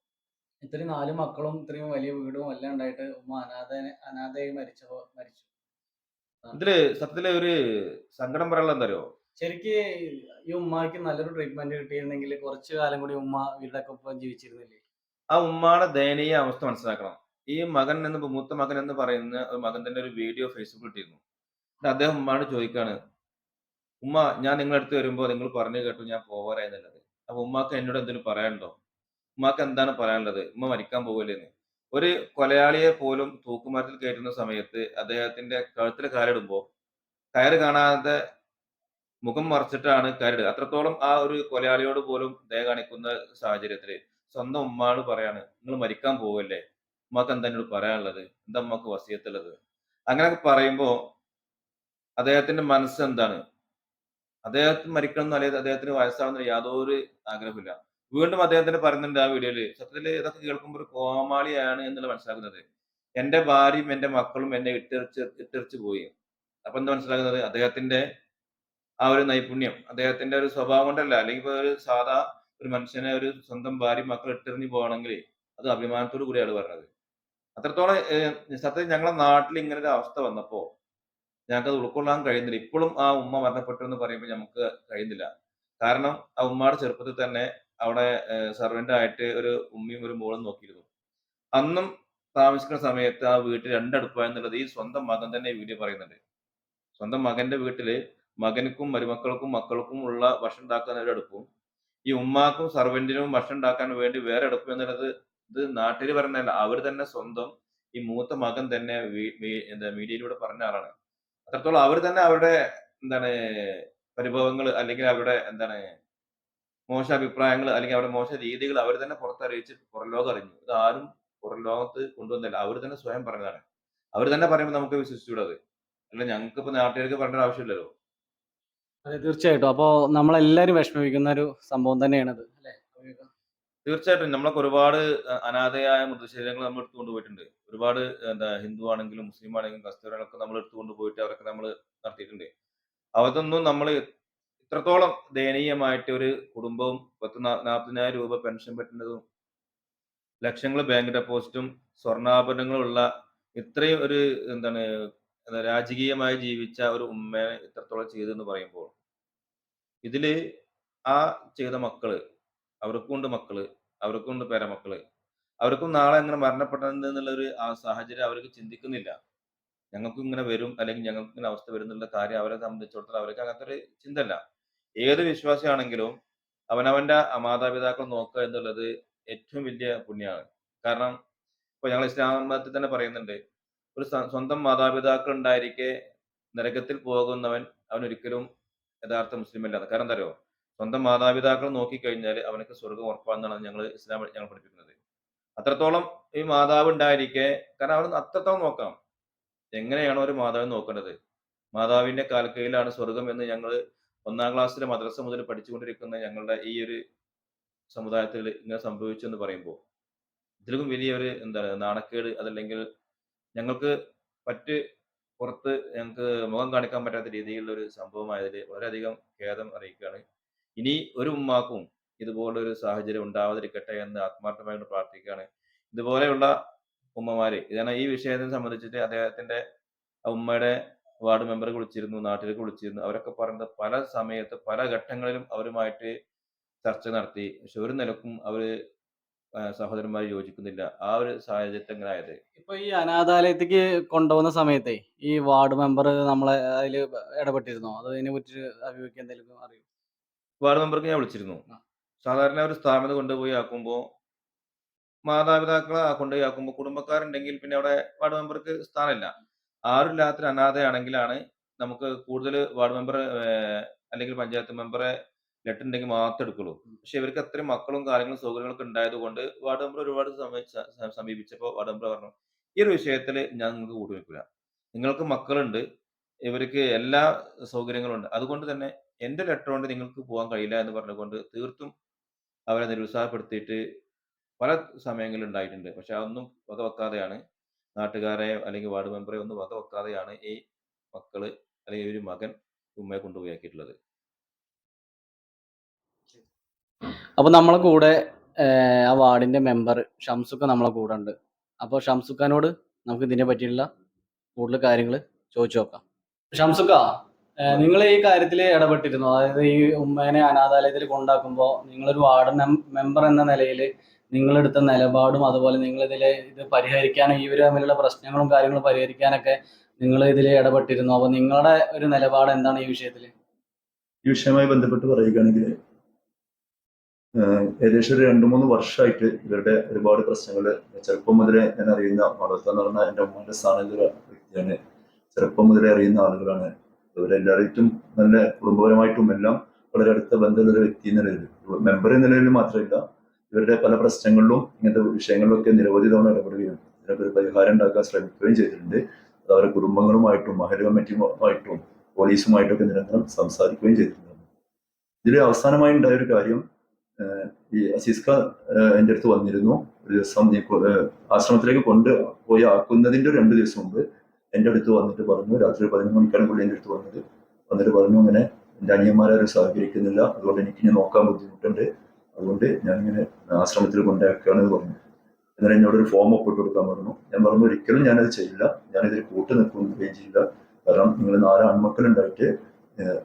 ഇത്രയും നാല് മക്കളും ഇത്രയും വലിയ വീടും എല്ലാം ഉണ്ടായിട്ട് ഉമ്മ അനാഥ അനാഥയായി മരിച്ചപ്പോ മരിച്ചു. ഇതിൽ സത്യത്തിൽ ഒരു സങ്കടം പറയാനുള്ള എന്താ അറിയോ? ശരിക്ക് ഈ ഉമ്മാക്ക് നല്ലൊരു ട്രീറ്റ്മെന്റ് കിട്ടിയിരുന്നെങ്കിൽ കുറച്ചു കാലം കൂടി ഉമ്മ വീടൊക്കെ ഒപ്പം ജീവിച്ചിരുന്നില്ലേ? ആ ഉമ്മയുടെ ദയനീയ അവസ്ഥ മനസ്സിലാക്കണം. ഈ മകൻ എന്ന് മൂത്ത മകൻ എന്ന് പറയുന്ന മകൻ തന്നെ ഒരു വീഡിയോ ഫേസ്ബുക്കിൽ ഇട്ടിരുന്നു. അദ്ദേഹം ഉമ്മാട് ചോദിക്കാണ് ഉമ്മ ഞാൻ നിങ്ങളുടെ അടുത്ത് വരുമ്പോൾ നിങ്ങൾ പറഞ്ഞു കേട്ടു ഞാൻ പോവാറായിരുന്നുള്ളത് അപ്പൊ ഉമ്മാക്ക് എന്നോട് എന്തെങ്കിലും പറയാനുണ്ടോ? ഉമ്മാക്ക് എന്താണ് പറയാനുള്ളത്? ഉമ്മ മരിക്കാൻ പോകില്ലെന്ന് ഒരു കൊലയാളിയെ പോലും തൂക്കുമരത്തിൽ കയറ്റുന്ന സമയത്ത് അദ്ദേഹത്തിന്റെ കഴുത്തിൽ കയറിടുമ്പോ കയറ് കാണാതെ മുഖം മറച്ചിട്ടാണ് കയറിടുക അത്രത്തോളം ആ ഒരു കൊലയാളിയോട് പോലും ദയ കാണിക്കുന്ന സാഹചര്യത്തിൽ സ്വന്തം ഉമ്മാട് പറയാണ് നിങ്ങൾ മരിക്കാൻ പോവല്ലേ? ഉമ്മാക്ക് എന്താ എന്നോട് പറയാനുള്ളത്? എന്താ ഉമ്മാക്ക് വസിയത്തുള്ളത്? അങ്ങനെയൊക്കെ പറയുമ്പോ അദ്ദേഹത്തിന്റെ മനസ്സ് എന്താണ്? അദ്ദേഹത്തിന് മരിക്കണം അല്ലെങ്കിൽ അദ്ദേഹത്തിന് വയസ്സാവുന്ന യാതൊരു ആഗ്രഹമില്ല വീണ്ടും അദ്ദേഹത്തിന് പറയുന്നുണ്ട് ആ വീഡിയോയിൽ സത്യത്തിൽ ഇതൊക്കെ കേൾക്കുമ്പോൾ ഒരു കോമാളിയാണ് എന്നുള്ള മനസ്സിലാക്കുന്നത്. എന്റെ ഭാര്യയും എന്റെ മക്കളും എന്നെ ഇട്ടെറിച്ച് ഇട്ടെറിച്ച് പോയി. അപ്പൊ എന്താ മനസ്സിലാക്കുന്നത്? അദ്ദേഹത്തിന്റെ ആ ഒരു നൈപുണ്യം അദ്ദേഹത്തിന്റെ ഒരു സ്വഭാവം കൊണ്ടല്ല. അല്ലെങ്കിൽ ഒരു സാധാ ഒരു മനുഷ്യനെ ഒരു സ്വന്തം ഭാര്യ മക്കൾ ഇട്ടെറിഞ്ഞു പോകണമെങ്കിൽ അത് അഭിമാനത്തോടു കൂടിയാണ് പറഞ്ഞത്. അത്രത്തോളം സത്യം ഞങ്ങളുടെ നാട്ടിൽ ഇങ്ങനെ ഒരു അവസ്ഥ വന്നപ്പോ ഞങ്ങൾക്ക് അത് ഉൾക്കൊള്ളാൻ കഴിയുന്നില്ല. ഇപ്പോഴും ആ ഉമ്മ മരണപ്പെട്ടു എന്ന് പറയുമ്പോൾ നമുക്ക് കഴിയുന്നില്ല. കാരണം ആ ഉമ്മയുടെ ചെറുപ്പത്തിൽ തന്നെ അവിടെ സർവന്റ് ആയിട്ട് ഒരു ഉമ്മയും ഒരു മോളും നോക്കിയിരുന്നു. അന്നും താമസിക്കുന്ന സമയത്ത് ആ വീട്ടിൽ രണ്ടടുപ്പായെന്നുള്ളത് ഈ സ്വന്തം മകൻ തന്നെ വീഡിയോ പറയുന്നുണ്ട്. സ്വന്തം മകന്റെ വീട്ടിൽ മകനുക്കും മരുമക്കൾക്കും മക്കൾക്കും ഉള്ള ഭക്ഷണം ഉണ്ടാക്കുന്ന ഒരു അടുപ്പും ഈ ഉമ്മാക്കും സർവന്റിനും ഭക്ഷണം ഉണ്ടാക്കാൻ വേണ്ടി വേറെ അടുപ്പ് എന്നുള്ളത് ഇത് നാട്ടിൽ പറഞ്ഞല്ല അവർ തന്നെ സ്വന്തം ഈ മൂത്ത മകൻ തന്നെ എന്താ മീഡിയയിലൂടെ പറഞ്ഞ ആളാണ്. അത്രത്തോളം അവർ തന്നെ അവരുടെ എന്താണ് പരിഭവങ്ങൾ അല്ലെങ്കിൽ അവരുടെ എന്താണ് മോശ അഭിപ്രായങ്ങൾ അല്ലെങ്കിൽ അവരുടെ മോശ രീതികൾ അവർ തന്നെ പുറത്തറിയിച്ച് പുറം ലോകം അറിഞ്ഞു. ഇത് ആരും പുറം ലോകത്ത് കൊണ്ടുവന്നില്ല. അവർ തന്നെ സ്വയം പറഞ്ഞതാണ്. അവർ തന്നെ പറയുമ്പോൾ നമുക്ക് വിശ്വസിച്ചുകൂടത് അല്ല ഞങ്ങൾക്ക് ഇപ്പൊ നാട്ടുകാർക്ക് പറഞ്ഞ ആവശ്യമില്ലല്ലോ. അതെ തീർച്ചയായിട്ടും. അപ്പോൾ നമ്മളെല്ലാരും വിഷമിക്കുന്ന ഒരു സംഭവം തന്നെയാണത് അല്ലേ? തീർച്ചയായിട്ടും നമ്മളൊക്കെ ഒരുപാട് അനാഥയായ മൃതശരീരങ്ങൾ നമ്മൾ എടുത്തുകൊണ്ട് പോയിട്ടുണ്ട്. ഒരുപാട് എന്താ ഹിന്ദു ആണെങ്കിലും മുസ്ലിം ആണെങ്കിലും ക്രിസ്ത്യാനികളൊക്കെ നമ്മൾ എടുത്തുകൊണ്ട് പോയിട്ട് അവരൊക്കെ നമ്മൾ നടത്തിയിട്ടുണ്ട്. അവരൊന്നും നമ്മൾ ഇത്രത്തോളം ദയനീയമായിട്ട് ഒരു കുടുംബവും പത്ത് നാൽപ്പതിനായിരം രൂപ പെൻഷൻ പറ്റുന്നതും ലക്ഷങ്ങൾ ബാങ്ക് ഡെപ്പോസിറ്റും സ്വർണാഭരണങ്ങളുള്ള ഇത്രയും ഒരു എന്താണ് എന്താ രാജകീയമായി ജീവിച്ച ഒരു ഉമ്മയെ ഇത്രത്തോളം ചെയ്തെന്ന് പറയുമ്പോൾ ഇതിൽ ആ ചെയ്ത മക്കൾ അവർക്കുണ്ട് മക്കൾ അവർക്കുണ്ട് പേരമക്കൾ. അവർക്കും നാളെ എങ്ങനെ മരണപ്പെട്ടത് എന്നുള്ളൊരു ആ സാഹചര്യം അവർക്ക് ചിന്തിക്കുന്നില്ല. ഞങ്ങൾക്കും ഇങ്ങനെ വരും അല്ലെങ്കിൽ ഞങ്ങൾക്ക് ഇങ്ങനെ അവസ്ഥ വരും എന്നുള്ള കാര്യം അവരെ സംബന്ധിച്ചിടത്തോളം അവർക്ക് അങ്ങനത്തെ ഒരു ചിന്തല്ല ഏത് വിശ്വാസിയാണെങ്കിലും അവനവന്റെ മാതാപിതാക്കൾ നോക്കുക എന്നുള്ളത് ഏറ്റവും വലിയ പുണ്യമാണ്. കാരണം ഇപ്പൊ ഞങ്ങൾ ഇസ്ലാം മതത്തിൽ തന്നെ പറയുന്നുണ്ട് ഒരു സ്വന്തം മാതാപിതാക്കൾ ഉണ്ടായിരിക്കെ നരകത്തിൽ പോകുന്നവൻ അവൻ ഒരിക്കലും യഥാർത്ഥ മുസ്ലിം അല്ലാതെ കാരണം എന്താ സ്വന്തം മാതാപിതാക്കൾ നോക്കിക്കഴിഞ്ഞാൽ അവനക്ക് സ്വർഗം ഉറപ്പാണെന്നാണ് ഞങ്ങൾ ഇസ്ലാം ഞങ്ങൾ പഠിപ്പിക്കുന്നത്. അത്രത്തോളം ഈ മാതാവ് ഉണ്ടായിരിക്കെ കാരണം അവർ അത്രത്തോളം നോക്കാം എങ്ങനെയാണ് ഒരു മാതാവിനെ നോക്കേണ്ടത്? മാതാവിന്റെ കാൽക്കയിലാണ് സ്വർഗം എന്ന് ഞങ്ങൾ ഒന്നാം ക്ലാസ്സിലെ മദ്രസ മുതൽ പഠിച്ചുകൊണ്ടിരിക്കുന്ന ഞങ്ങളുടെ ഈ ഒരു സമുദായത്തിൽ ഇങ്ങനെ സംഭവിച്ചു എന്ന് പറയുമ്പോൾ ഇതിലും വലിയൊരു എന്താണ് നാണക്കേട് അതല്ലെങ്കിൽ ഞങ്ങൾക്ക് മറ്റ് പുറത്ത് ഞങ്ങൾക്ക് മുഖം കാണിക്കാൻ പറ്റാത്ത രീതിയിലുള്ള ഒരു സംഭവമായതിൽ വളരെയധികം ഖേദം അറിയിക്കുകയാണ് ഇനി ഒരു ഉമ്മാക്കും ഇതുപോലൊരു സാഹചര്യം ഉണ്ടാവാതിരിക്കട്ടെ എന്ന് ആത്മാർത്ഥമായിട്ട് പ്രാർത്ഥിക്കുകയാണ്. ഇതുപോലെയുള്ള ഉമ്മമാര് ഇതാണ് ഈ വിഷയത്തെ സംബന്ധിച്ചിട്ട് അദ്ദേഹത്തിന്റെ ഉമ്മയുടെ വാർഡ് മെമ്പറെ വിളിച്ചിരുന്നു നാട്ടിലേക്ക് വിളിച്ചിരുന്നു. അവരൊക്കെ പറഞ്ഞത് പല സമയത്ത് പല ഘട്ടങ്ങളിലും അവരുമായിട്ട് ചർച്ച നടത്തി. പക്ഷെ ഒരു നിലക്കും അവർ സഹോദരന്മാർ യോജിക്കുന്നില്ല. ആ ഒരു സാഹചര്യത്തിൽ ആയത് ഇപ്പൊ ഈ അനാഥാലയത്തേക്ക് കൊണ്ടുപോകുന്ന സമയത്തെ ഈ വാർഡ് മെമ്പർ നമ്മളെ അതിൽ ഇടപെട്ടിരുന്നോ? അത് അതിനെ പറ്റി അഭിമുഖ്യം എന്തെങ്കിലും അറിയോ? വാർഡ് മെമ്പർക്ക് ഞാൻ വിളിച്ചിരുന്നു. ആ. സാധാരണ ഒരു സ്ഥാപനം കൊണ്ടുപോയി ആക്കുമ്പോൾ മാതാപിതാക്കളെ ആ കൊണ്ടുപോയി ആക്കുമ്പോൾ കുടുംബക്കാരുണ്ടെങ്കിൽ പിന്നെ അവിടെ വാർഡ് മെമ്പർക്ക് സ്ഥാനമില്ല. ആരും ആരുമില്ലാത്തൊരു അനാഥയാണെങ്കിലാണ് നമുക്ക് കൂടുതൽ വാർഡ് മെമ്പർ അല്ലെങ്കിൽ പഞ്ചായത്ത് മെമ്പറെ ലെറ്റർ ഉണ്ടെങ്കിൽ മാത്രമേ എടുക്കുള്ളൂ. പക്ഷെ ഇവർക്ക് അത്രയും മക്കളും കാര്യങ്ങളും സൗകര്യങ്ങളൊക്കെ ഉണ്ടായതുകൊണ്ട് വാർഡ് മെമ്പർ ഒരുപാട് സമയ- സ- സ- സമീപിച്ചപ്പോൾ വാർഡ് മെമ്പർ പറഞ്ഞു ഈ ഒരു വിഷയത്തിൽ ഞാൻ നിങ്ങൾക്ക് കൂട്ടുവെക്കില്ല നിങ്ങൾക്ക് മക്കളുണ്ട്. ഇവർക്ക് എല്ലാ സൗകര്യങ്ങളും ഉണ്ട്. അതുകൊണ്ട് തന്നെ എന്റെ ലെറ്റർ കൊണ്ട് നിങ്ങൾക്ക് പോകാൻ കഴിയില്ല എന്ന് പറഞ്ഞുകൊണ്ട് തീർത്തും അവരെ നിരുത്സാഹപ്പെടുത്തിയിട്ട് പല സമയങ്ങളിൽ ഉണ്ടായിട്ടുണ്ട്. പക്ഷെ അതൊന്നും വക വെക്കാതെയാണ് നാട്ടുകാരെ അല്ലെങ്കിൽ വാർഡ് മെമ്പറെ ഒന്നും വക വെക്കാതെയാണ് ഈ മക്കൾ അല്ലെങ്കിൽ ഒരു മകൻ ഉമ്മയെ കൊണ്ടുപോയാക്കിയിട്ടുള്ളത്. അപ്പൊ നമ്മളെ കൂടെ ആ വാർഡിന്റെ മെമ്പർ ഷംസുക്ക നമ്മളെ കൂടെ ഉണ്ട്. അപ്പോൾ ഷംസുഖാനോട് നമുക്ക് ഇതിനെ പറ്റിയുള്ള കൂടുതൽ കാര്യങ്ങൾ ചോദിച്ചു നോക്കാം. ഷംസുക്ക നിങ്ങൾ ഈ കാര്യത്തിൽ ഇടപെട്ടിരുന്നു? അതായത് ഈ ഉമ്മേനെ അനാഥാലയത്തിൽ കൊണ്ടാക്കുമ്പോൾ നിങ്ങളൊരു വാർഡ് മെമ്പർ എന്ന നിലയിൽ നിങ്ങളെടുത്ത നിലപാടും അതുപോലെ നിങ്ങൾ ഇതിലെ ഇത് പരിഹരിക്കാനും ഇവർ തമ്മിലുള്ള പ്രശ്നങ്ങളും കാര്യങ്ങളും പരിഹരിക്കാനൊക്കെ നിങ്ങൾ ഇതിൽ ഇടപെട്ടിരുന്നു? അപ്പോൾ നിങ്ങളുടെ ഒരു നിലപാട് എന്താണ് ഈ വിഷയത്തിൽ ഈ വിഷയവുമായി ബന്ധപ്പെട്ട് പറയുകയാണെങ്കിൽ ഏകദേശം ഒരു രണ്ടു മൂന്ന് വർഷമായിട്ട് ഇവരുടെ ഒരുപാട് പ്രശ്നങ്ങൾ ചെറുപ്പം മുതലേ ഞാൻ അറിയുന്ന വളർത്താൻ പറഞ്ഞ എന്റെ ഉമ്മയുടെ സ്ഥാനത്തുള്ള വ്യക്തിയാണ്. ചെറുപ്പം മുതലേ അറിയുന്ന ആളുകളാണ്. ഇവരെല്ലാവരും നല്ല കുടുംബപരമായിട്ടും എല്ലാം വളരെ അടുത്ത ബന്ധമുള്ള വ്യക്തി എന്ന നിലയിൽ. മെമ്പർ എന്ന നിലയിൽ മാത്രമല്ല ഇവരുടെ പല പ്രശ്നങ്ങളിലും ഇങ്ങനത്തെ വിഷയങ്ങളിലൊക്കെ നിരവധി തവണ ഇടപെടുകയും ഇതിനൊക്കെ പരിഹാരം ഉണ്ടാക്കാൻ ശ്രമിക്കുകയും ചെയ്തിട്ടുണ്ട്. അത് അവരുടെ കുടുംബങ്ങളുമായിട്ടും മഹര കമ്മിറ്റിയുമായിട്ടും പോലീസുമായിട്ടൊക്കെ നിരന്തരം സംസാരിക്കുകയും ചെയ്തിട്ടുണ്ട്. ഇതിൽ അവസാനമായി ഉണ്ടായ ഒരു കാര്യം ഈ അസീസ്ക എന്റെ അടുത്ത് വന്നിരുന്നു. ഒരു ദിവസം ആശ്രമത്തിലേക്ക് കൊണ്ട് പോയി ആക്കുന്നതിന്റെ ഒരു രണ്ട് ദിവസം മുമ്പ് എന്റെ അടുത്ത് വന്നിട്ട് പറഞ്ഞു രാത്രി പതിനൊന്ന് മണിക്കാണ് പുള്ളി എന്റെ അടുത്ത് വന്നത്. വന്നിട്ട് പറഞ്ഞു അങ്ങനെ എന്റെ അനിയന്മാരും സഹകരിക്കുന്നില്ല. അതുകൊണ്ട് എനിക്ക് ഇനി നോക്കാൻ ബുദ്ധിമുട്ടുണ്ട്. അതുകൊണ്ട് ഞാൻ ഇങ്ങനെ ആശ്രമത്തിൽ കൊണ്ടാക്കുകയാണെന്ന് പറഞ്ഞു. എന്നാൽ എന്നോട് ഒരു ഫോം ഒപ്പിട്ട് കൊടുക്കാൻ പറഞ്ഞു. ഞാൻ പറഞ്ഞു ഒരിക്കലും ഞാനത് ചെയ്യില്ല. ഞാനിതിൽ കൂട്ടു നിൽക്കുകയും ചെയ്യില്ല. കാരണം നിങ്ങൾ നാല് ആൺമക്കളുണ്ടായിട്ട്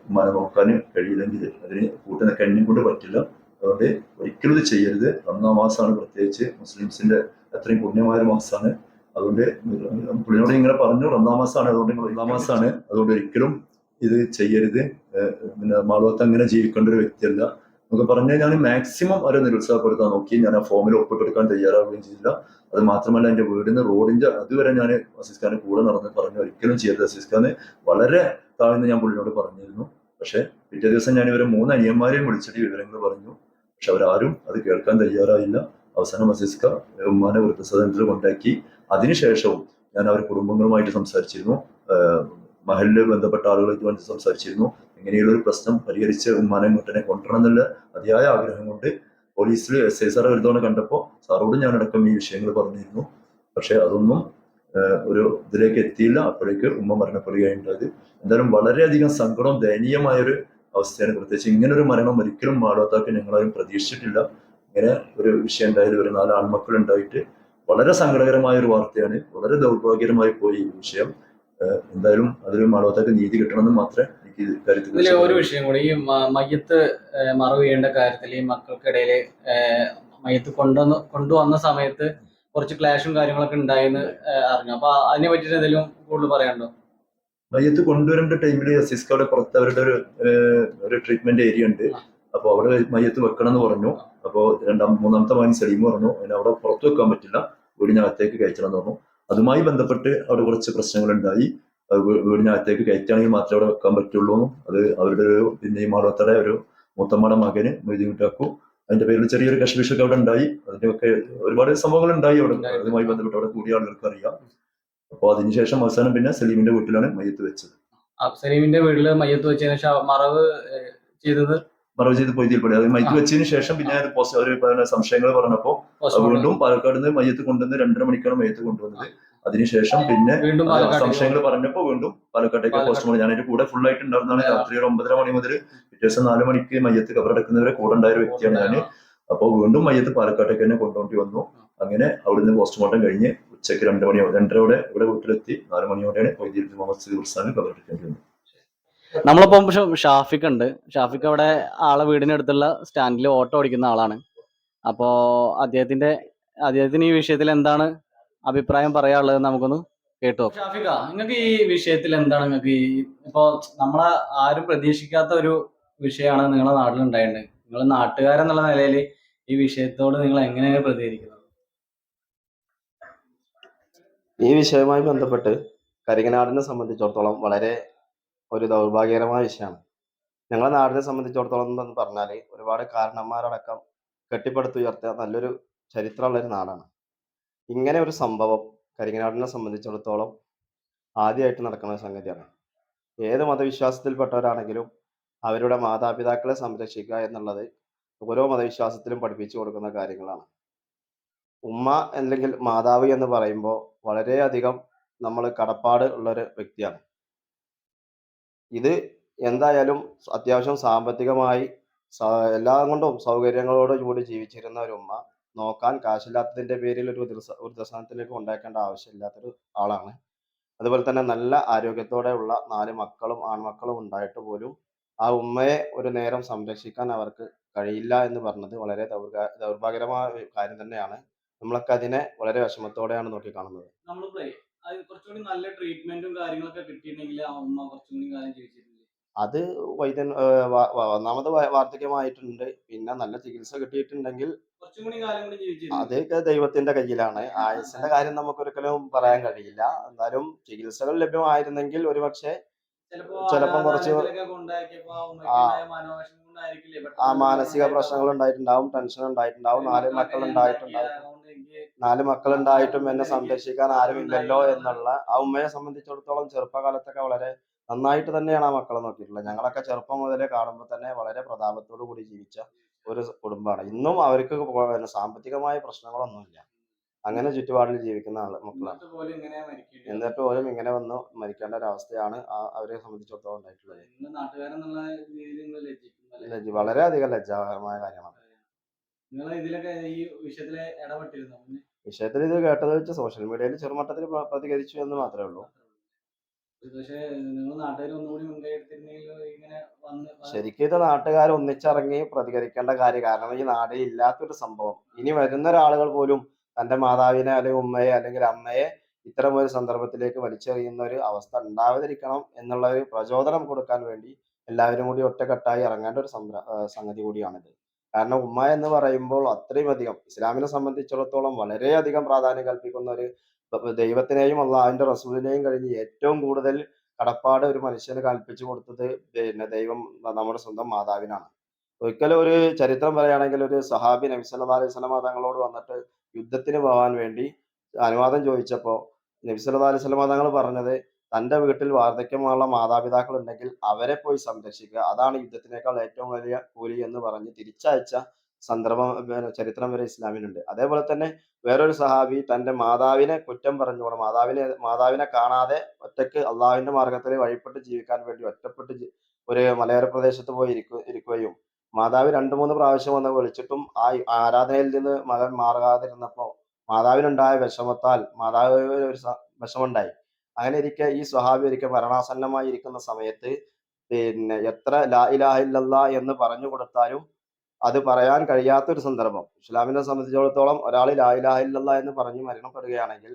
മന നോക്കാൻ കഴിയില്ലെങ്കിൽ അതിന് കൂട്ടു നിൽക്കാൻ എന്നെ കൊണ്ട് പറ്റില്ല. അതുകൊണ്ട് ഒരിക്കലും ഇത് ചെയ്യരുത്. അന്നാ മാസമാണ് പ്രത്യേകിച്ച് മുസ്ലിംസിന്റെ അത്രയും പുണ്യമായ മാസമാണ്. അതുകൊണ്ട് പുള്ളിയോട് ഇങ്ങനെ പറഞ്ഞു ഒന്നാം മാസമാണ് അതുകൊണ്ട് ഒന്നാം മാസമാണ്. അതുകൊണ്ട് ഒരിക്കലും ഇത് ചെയ്യരുത്. പിന്നെ മാളവത്ത് അങ്ങനെ ജീവിക്കേണ്ട ഒരു വ്യക്തിയല്ല. നമുക്ക് പറഞ്ഞു ഞാൻ മാക്സിമം അവരെ നിരുത്സാഹപ്പെടുത്താൻ നോക്കി. ഞാൻ ആ ഫോമിൽ ഒപ്പിട്ടെടുക്കാൻ തയ്യാറാവുകയും ചെയ്തില്ല. അത് മാത്രമല്ല എന്റെ വീടിന് റോഡിന്റെ അതുവരെ ഞാൻ അസിസ്ഖാന് കൂടെ നടന്ന് പറഞ്ഞു ഒരിക്കലും ചെയ്യരുത് അസിസ്ഖാന് വളരെ താഴ്ന്ന് ഞാൻ പുള്ളിനോട് പറഞ്ഞിരുന്നു. പക്ഷേ പിറ്റേ ദിവസം ഞാൻ ഇവരെ മൂന്ന് അനിയന്മാരെയും വിളിച്ചിട്ട് വിവരങ്ങൾ പറഞ്ഞു. പക്ഷെ അവരാരും അത് കേൾക്കാൻ തയ്യാറായില്ല. അവസാനം അസിസ്ക ഉമ്മാനെ വൃദ്ധസദനത്തിൽ കൊണ്ടാക്കി. അതിനുശേഷവും ഞാൻ അവർ കുടുംബങ്ങളുമായിട്ട് സംസാരിച്ചിരുന്നു. മഹലിൽ ബന്ധപ്പെട്ട വേണ്ടി സംസാരിച്ചിരുന്നു. ഇങ്ങനെയുള്ള ഒരു പ്രശ്നം പരിഹരിച്ച് ഉമ്മാനെ മുട്ടനെ കൊണ്ടുവരണം എന്നുള്ള അതിയായ ആഗ്രഹം കൊണ്ട് പോലീസിൽ എസ് ഐ സാറെ ഒരു കണ്ടപ്പോൾ സാറോട് ഞാനടക്കം ഈ വിഷയങ്ങൾ പറഞ്ഞിരുന്നു. പക്ഷേ അതൊന്നും ഒരു ഇതിലേക്ക് എത്തിയില്ല. അപ്പോഴേക്ക് ഉമ്മ മരണപ്പെടുകയുണ്ടായത്. എന്തായാലും വളരെയധികം സങ്കടം ദയനീയമായൊരു അവസ്ഥയാണ്. പ്രത്യേകിച്ച് ഇങ്ങനെ ഒരു മരണം ഒരിക്കലും മാളോത്താക്ക് ഞങ്ങളാരും പ്രതീക്ഷിച്ചിട്ടില്ല. ഇങ്ങനെ ഒരു വിഷയം ഉണ്ടായാലും ഒരു നാല് ആൺമക്കൾ ഉണ്ടായിട്ട് വളരെ സങ്കടകരമായ ഒരു വാർത്തയാണ്. വളരെ ദൗർഭാഗ്യകരമായി പോയി ഈ വിഷയം. എന്തായാലും അതിൽ മാളവത്തേക്ക് നീതി കിട്ടണമെന്ന് മാത്രമേ എനിക്ക് കാര്യത്തിൽ ഒരു വിഷയം കൂടി ഈ മയ്യത്ത് മറവ് ചെയ്യേണ്ട കാര്യത്തിൽ ഈ മക്കൾക്കിടയിൽ മയ്യത്ത് കൊണ്ടുവന്ന് കൊണ്ടുവന്ന സമയത്ത് കുറച്ച് ക്ലാഷും കാര്യങ്ങളൊക്കെ ഉണ്ടായെന്ന് അറിഞ്ഞു. അപ്പൊ അതിനെ പറ്റിയിട്ട് എന്തെങ്കിലും കൂടുതൽ പറയാനുണ്ടോ? മയ്യത്ത് കൊണ്ടുവരേണ്ട ടൈമിൽ സിസ്കോടെ പുറത്ത് അവരുടെ ഒരു ഒരു ട്രീറ്റ്മെന്റ് ഏരിയ ഉണ്ട്. അപ്പൊ അവിടെ മയ്യത്ത് വെക്കണം എന്ന് പറഞ്ഞു. അപ്പോ രണ്ടാം മൂന്നാമത്തെ മകൻ സലീം പറഞ്ഞു. അതിന് അവിടെ പുറത്ത് വെക്കാൻ പറ്റില്ല. വീടിനകത്തേക്ക് കയറ്റണം എന്ന് പറഞ്ഞു. അതുമായി ബന്ധപ്പെട്ട് അവിടെ കുറച്ച് പ്രശ്നങ്ങളുണ്ടായി. വീടിനകത്തേക്ക് കയറ്റുകയാണെങ്കിൽ മാത്രമേ അവിടെ വെക്കാൻ പറ്റുള്ളൂ അത് അവരുടെ ഒരു പിന്നെ ഈ ഒരു മൂത്തമ്മയുടെ മകന് മൊയ്തീട്ടാക്കു അതിന്റെ പേരിൽ ചെറിയൊരു കശ്മീഷൊക്കെ അവിടെ ഉണ്ടായി. അതിന്റെയൊക്കെ ഒരുപാട് സംഭവങ്ങൾ ഉണ്ടായി. അവിടെ അതുമായി ബന്ധപ്പെട്ട് അവിടെ കൂടിയ ആളുകൾക്ക് അറിയാം. അപ്പോൾ അതിനുശേഷം അവസാനം പിന്നെ സലീമിന്റെ വീട്ടിലാണ് മയ്യത്ത് വെച്ചത്. സലീമിന്റെ വീട്ടിൽ മയ്യത്ത് വെച്ചതിന് ശേഷം മറവ് ചെയ്തത്? മറവ് ചെയ്ത് പൊയ്തിൽപ്പെടി. അത് മയ്യത്ത് വെച്ചതിന് ശേഷം പിന്നെ അത് പോസ്റ്റ് അവർ സംശയങ്ങൾ പറഞ്ഞപ്പോൾ വീണ്ടും പാലക്കാട് നിന്ന് മയ്യത്ത് കൊണ്ടുവന്ന് രണ്ടര മണിക്കാണ് മയ്യത്ത് കൊണ്ടുവന്നത്. അതിനുശേഷം പിന്നെ സംശയങ്ങൾ പറഞ്ഞപ്പോൾ വീണ്ടും പാലക്കാട്ടേക്ക് പോസ്റ്റ് പോസ്റ്റ്മോർട്ടം ഞാൻ അതിന്റെ കൂടെ ഫുൾ ആയിട്ട് ഉണ്ടായിരുന്നതാണ് ആ. രാത്രി ഒരു ഒമ്പതര മണി മുതൽ പിറ്റേ ദിവസം നാല് മണിക്ക് മയ്യത്ത് കബറടക്കുന്നവരെ കൂടെ ഉണ്ടായ ഒരു വ്യക്തിയാണ് ഞാൻ അപ്പോൾ വീണ്ടും മയ്യത്ത് പാലക്കാട്ടേക്ക് തന്നെ കൊണ്ടുപോയി വന്നു. അങ്ങനെ അവിടുന്ന് പോസ്റ്റ്മോർട്ടം കഴിഞ്ഞ് ഉച്ചയ്ക്ക് രണ്ട് മണി രണ്ടരയോടെ ഇവിടെ വീട്ടിലെത്തി. നാല് മണിയോടെയാണ് വൈദ്യുതി മുഹമ്മദ് സീദ് ഉർസാന് കബറടക്കേണ്ടി വന്നത്. നമ്മളിപ്പം പക്ഷെ ഷാഫിക്ക് ഉണ്ട് ഷാഫിക്ക് അവിടെ ആളെ വീടിനടുത്തുള്ള സ്റ്റാൻഡിൽ ഓട്ടോ ഓടിക്കുന്ന ആളാണ്. അപ്പോ അദ്ദേഹത്തിന്റെ അദ്ദേഹത്തിന് ഈ വിഷയത്തിൽ എന്താണ് അഭിപ്രായം പറയാനുള്ളത് നമുക്കൊന്ന് കേട്ടു ഷാഫിക്ക നിങ്ങൾക്ക് ഈ വിഷയത്തിൽ എന്താണ് നിങ്ങൾക്ക് ഈ ഇപ്പോ നമ്മളെ ആരും പ്രതീക്ഷിക്കാത്ത ഒരു വിഷയമാണ് നിങ്ങളുടെ നാട്ടിൽ ഉണ്ടായിട്ടുണ്ട് നിങ്ങൾ നാട്ടുകാരെന്നുള്ള നിലയിൽ ഈ വിഷയത്തോട് നിങ്ങൾ എങ്ങനെയാണ് പ്രതികരിക്കുന്നത്? ഈ വിഷയവുമായി ബന്ധപ്പെട്ട് കരിങ്ങനാടിനെ സംബന്ധിച്ചിടത്തോളം വളരെ ഒരു ദൗർഭാഗ്യകരമായ വിഷയമാണ്. ഞങ്ങളെ നാടിനെ സംബന്ധിച്ചിടത്തോളം എന്ന് പറഞ്ഞാൽ ഒരുപാട് കാരണന്മാരടക്കം കെട്ടിപ്പടുത്തുയർത്തിയ നല്ലൊരു ചരിത്രമുള്ള ഒരു നാടാണ്. ഇങ്ങനെ ഒരു സംഭവം കരിങ്ങനാടിനെ സംബന്ധിച്ചിടത്തോളം ആദ്യമായിട്ട് നടക്കുന്ന സംഗതിയാണ്. ഏത് മതവിശ്വാസത്തിൽപ്പെട്ടവരാണെങ്കിലും അവരുടെ മാതാപിതാക്കളെ സംരക്ഷിക്കുക എന്നുള്ളത് ഓരോ മതവിശ്വാസത്തിലും പഠിപ്പിച്ചു കൊടുക്കുന്ന കാര്യങ്ങളാണ്. ഉമ്മ അല്ലെങ്കിൽ മാതാവ് എന്ന് പറയുമ്പോൾ വളരെയധികം നമ്മൾ കടപ്പാട് ഉള്ളൊരു വ്യക്തിയാണ്. ഇത് എന്തായാലും അത്യാവശ്യം സാമ്പത്തികമായി എല്ലാം കൊണ്ടും സൗകര്യങ്ങളോട് കൂടി ജീവിച്ചിരുന്ന ഒരു ഉമ്മ നോക്കാൻ കാശില്ലാത്തതിന്റെ പേരിൽ ഒരു വൃദ്ധസദനത്തിലേക്ക് ഉണ്ടാക്കേണ്ട ആവശ്യമില്ലാത്തൊരു ആളാണ്. അതുപോലെ തന്നെ നല്ല ആരോഗ്യത്തോടെ ഉള്ള നാല് മക്കളും ആൺമക്കളും ഉണ്ടായിട്ട് പോലും ആ ഉമ്മയെ ഒരു നേരം സംരക്ഷിക്കാൻ അവർക്ക് കഴിയില്ല എന്ന് പറഞ്ഞത് വളരെ ദൗർഭാഗ്യ ദൗർഭാഗ്യകരമായ കാര്യം തന്നെയാണ്. നമ്മളൊക്കെ അതിനെ വളരെ വിഷമത്തോടെയാണ് നോക്കിക്കാണുന്നത്. നമ്മളിപ്പോ അത് കുറച്ചുകൂടി നല്ല ട്രീറ്റ്മെന്റും കാര്യങ്ങളൊക്കെ കിട്ടിയിട്ടുണ്ടെങ്കിൽ ആ ഉമ്മ കുറച്ചുകൂടി കാലം ജീവിച്ചിരുന്നില്ലേ അത് വൈദ്യൻ ഒന്നാമത് വാർദ്ധക്യമായിട്ടുണ്ട്. പിന്നെ നല്ല ചികിത്സ കിട്ടിയിട്ടുണ്ടെങ്കിൽ അതൊക്കെ ദൈവത്തിന്റെ കയ്യിലാണ്. ആയുസിന്റെ കാര്യം നമുക്ക് ഒരിക്കലും പറയാൻ കഴിയില്ല. എന്തായാലും ചികിത്സകൾ ലഭ്യമായിരുന്നെങ്കിൽ ഒരുപക്ഷെ ചിലപ്പം കുറച്ച്. ആ മാനസിക പ്രശ്നങ്ങൾ ഉണ്ടായിട്ടുണ്ടാവും ടെൻഷൻ ഉണ്ടായിട്ടുണ്ടാവും നാല് മക്കൾ ഉണ്ടായിട്ടുണ്ടാവും. നാല് മക്കൾ ഉണ്ടായിട്ടും എന്നെ സംരക്ഷിക്കാൻ ആരുമില്ലല്ലോ എന്നുള്ള ആ ഉമ്മയെ സംബന്ധിച്ചിടത്തോളം ചെറുപ്പകാലത്തൊക്കെ വളരെ നന്നായിട്ട് തന്നെയാണ് ആ മക്കളെ നോക്കിയിട്ടുള്ളത്. ഞങ്ങളൊക്കെ ചെറുപ്പം മുതലേ കാണുമ്പോൾ തന്നെ വളരെ പ്രതാപത്തോടു കൂടി ജീവിച്ച ഒരു കുടുംബമാണ്. ഇന്നും അവർക്ക് സാമ്പത്തികമായ പ്രശ്നങ്ങളൊന്നുമില്ല. അങ്ങനെ ചുറ്റുപാടിൽ ജീവിക്കുന്ന ആൾ മക്കളാണ്. എന്നിട്ട് പോലും ഇങ്ങനെ വന്ന്. മരിക്കേണ്ട ഒരു അവസ്ഥയാണ് ആ- അവരെ സംബന്ധിച്ചിടത്തോളം ഉണ്ടായിട്ടുള്ളത്. വളരെയധികം ലജ്ജാകരമായ കാര്യമാണ്. നിങ്ങൾ ഇതിലൊക്കെ ഈ വിഷയത്തിൽ ഇടപെട്ടിരുന്നു? വിഷയത്തിൽ ഇത് കേട്ടത് വെച്ച് സോഷ്യൽ മീഡിയയിൽ ചെറുമട്ടത്തിൽ പ്ര- പ്രതികരിച്ചു എന്ന് മാത്രമേ ഉള്ളൂ. ശരിക്കും ഇത് നാട്ടുകാർ ഒന്നിച്ചിറങ്ങി പ്രതികരിക്കേണ്ട കാര്യം കാരണം ഈ നാടിൽ ഇല്ലാത്തൊരു സംഭവം. ഇനി വരുന്ന ഒരാളുകൾ പോലും തന്റെ മാതാവിനെ അല്ലെങ്കിൽ ഉമ്മയെ അല്ലെങ്കിൽ അമ്മയെ ഇത്തരം ഒരു സന്ദർഭത്തിലേക്ക് വലിച്ചെറിയുന്ന ഒരു അവസ്ഥ ഉണ്ടാവാതിരിക്കണം എന്നുള്ള ഒരു പ്രചോദനം കൊടുക്കാൻ വേണ്ടി എല്ലാവരും കൂടി ഒറ്റക്കെട്ടായി ഇറങ്ങേണ്ട ഒരു സംഗതി കൂടിയാണിത്. കാരണം ഉമ്മ എന്ന് പറയുമ്പോൾ അത്രയും അധികം ഇസ്ലാമിനെ സംബന്ധിച്ചിടത്തോളം വളരെയധികം പ്രാധാന്യം കൽപ്പിക്കുന്ന ഒരു ദൈവത്തിനെയും അള്ളാഹുവിന്റെ റസൂലിനെയും കഴിഞ്ഞ് ഏറ്റവും കൂടുതൽ കടപ്പാട് ഒരു മനുഷ്യന് കൽപ്പിച്ചു കൊടുത്തത് പിന്നെ ദൈവം നമ്മുടെ സ്വന്തം മാതാവിനാണ്. ഒരിക്കലും ഒരു ചരിത്രം പറയുകയാണെങ്കിൽ ഒരു സഹാബി നബി സല്ലാ അലൈഹി വസല്ലമ തങ്ങളോട് വന്നിട്ട് യുദ്ധത്തിന് പോകാൻ വേണ്ടി അനുവാദം ചോദിച്ചപ്പോൾ നബി സല്ലാ അലൈഹി വസല്ലമ തങ്ങൾ പറഞ്ഞത് തന്റെ വീട്ടിൽ വാർദ്ധക്യമുള്ള മാതാപിതാക്കൾ ഉണ്ടെങ്കിൽ അവരെ പോയി സംരക്ഷിക്കുക. അതാണ് യുദ്ധത്തിനേക്കാൾ ഏറ്റവും വലിയ കൂലി എന്ന് പറഞ്ഞ് തിരിച്ചയച്ച സന്ദർഭം ചരിത്രം വരെ ഇസ്ലാമിനുണ്ട് അതേപോലെ തന്നെ വേറൊരു സഹാബി തന്റെ മാതാവിനെ കുറ്റം പറഞ്ഞുകൊണ്ട് മാതാവിനെ മാതാവിനെ കാണാതെ ഒറ്റയ്ക്ക് അള്ളാഹുവിന്റെ മാർഗത്തിൽ വഴിപ്പെട്ട് ജീവിക്കാൻ വേണ്ടി ഒറ്റപ്പെട്ട് ഒരു മലയോര പ്രദേശത്ത് പോയി ഇരിക്കു ഇരിക്കുകയും മാതാവ് രണ്ടു മൂന്ന് പ്രാവശ്യം വന്ന് വിളിച്ചിട്ടും ആ ആരാധനയിൽ നിന്ന് മകൻ മാറാതിരുന്നപ്പോ മാതാവിനുണ്ടായ വിഷമത്താൽ മാതാവ് ഒരു വിഷമുണ്ടായി അങ്ങനെ ഇരിക്കെ ഈ സ്വഹാബി ഒരിക്കൽ മരണാസന്നമായി ഇരിക്കുന്ന സമയത്ത് പിന്നെ എത്ര ലാ ഇലാഹില്ല എന്ന് പറഞ്ഞു കൊടുത്താലും അത് പറയാൻ കഴിയാത്തൊരു സന്ദർഭം. ഇസ്ലാമിനെ സംബന്ധിച്ചിടത്തോളം ഒരാൾ ലാ ഇലാഹില്ല എന്ന് പറഞ്ഞ് മരണപ്പെടുകയാണെങ്കിൽ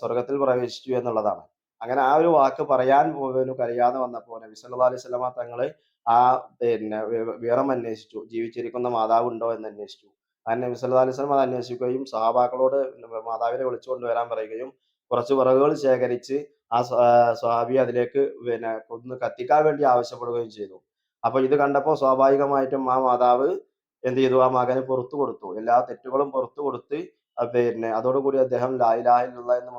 സ്വർഗത്തിൽ പ്രവേശിച്ചു എന്നുള്ളതാണ്. അങ്ങനെ ആ ഒരു വാക്ക് പറയാൻ പോലും കഴിയാതെ വന്നപ്പോൾ നബി സല്ലല്ലാഹു അലൈഹി സ്വലാമ തങ്ങൾ ആ പിന്നെ വിവരം അന്വേഷിച്ചു. ജീവിച്ചിരിക്കുന്ന മാതാവ് ഉണ്ടോ എന്ന് അന്വേഷിച്ചു. അങ്ങനെ നബി അലൈഹി വസല്ലമ അത് അന്വേഷിക്കുകയും സഹാബാക്കളോട് മാതാവിനെ വിളിച്ചു കൊണ്ടുവരാൻ പറയുകയും കുറച്ച് വിറകുകൾ ശേഖരിച്ച് ആ സ്വാബി അതിലേക്ക് പിന്നെ ഒന്ന് കത്തിക്കാൻ വേണ്ടി ആവശ്യപ്പെടുകയും ചെയ്തു. അപ്പൊ ഇത് കണ്ടപ്പോൾ സ്വാഭാവികമായിട്ടും ആ മാതാവ് എന്ത് ചെയ്തു? ആ മകന് പുറത്തു കൊടുത്തു. എല്ലാ തെറ്റുകളും പുറത്തു കൊടുത്ത് പിന്നെ അതോടുകൂടി അദ്ദേഹം ലായിലാഹില്ല എന്ന്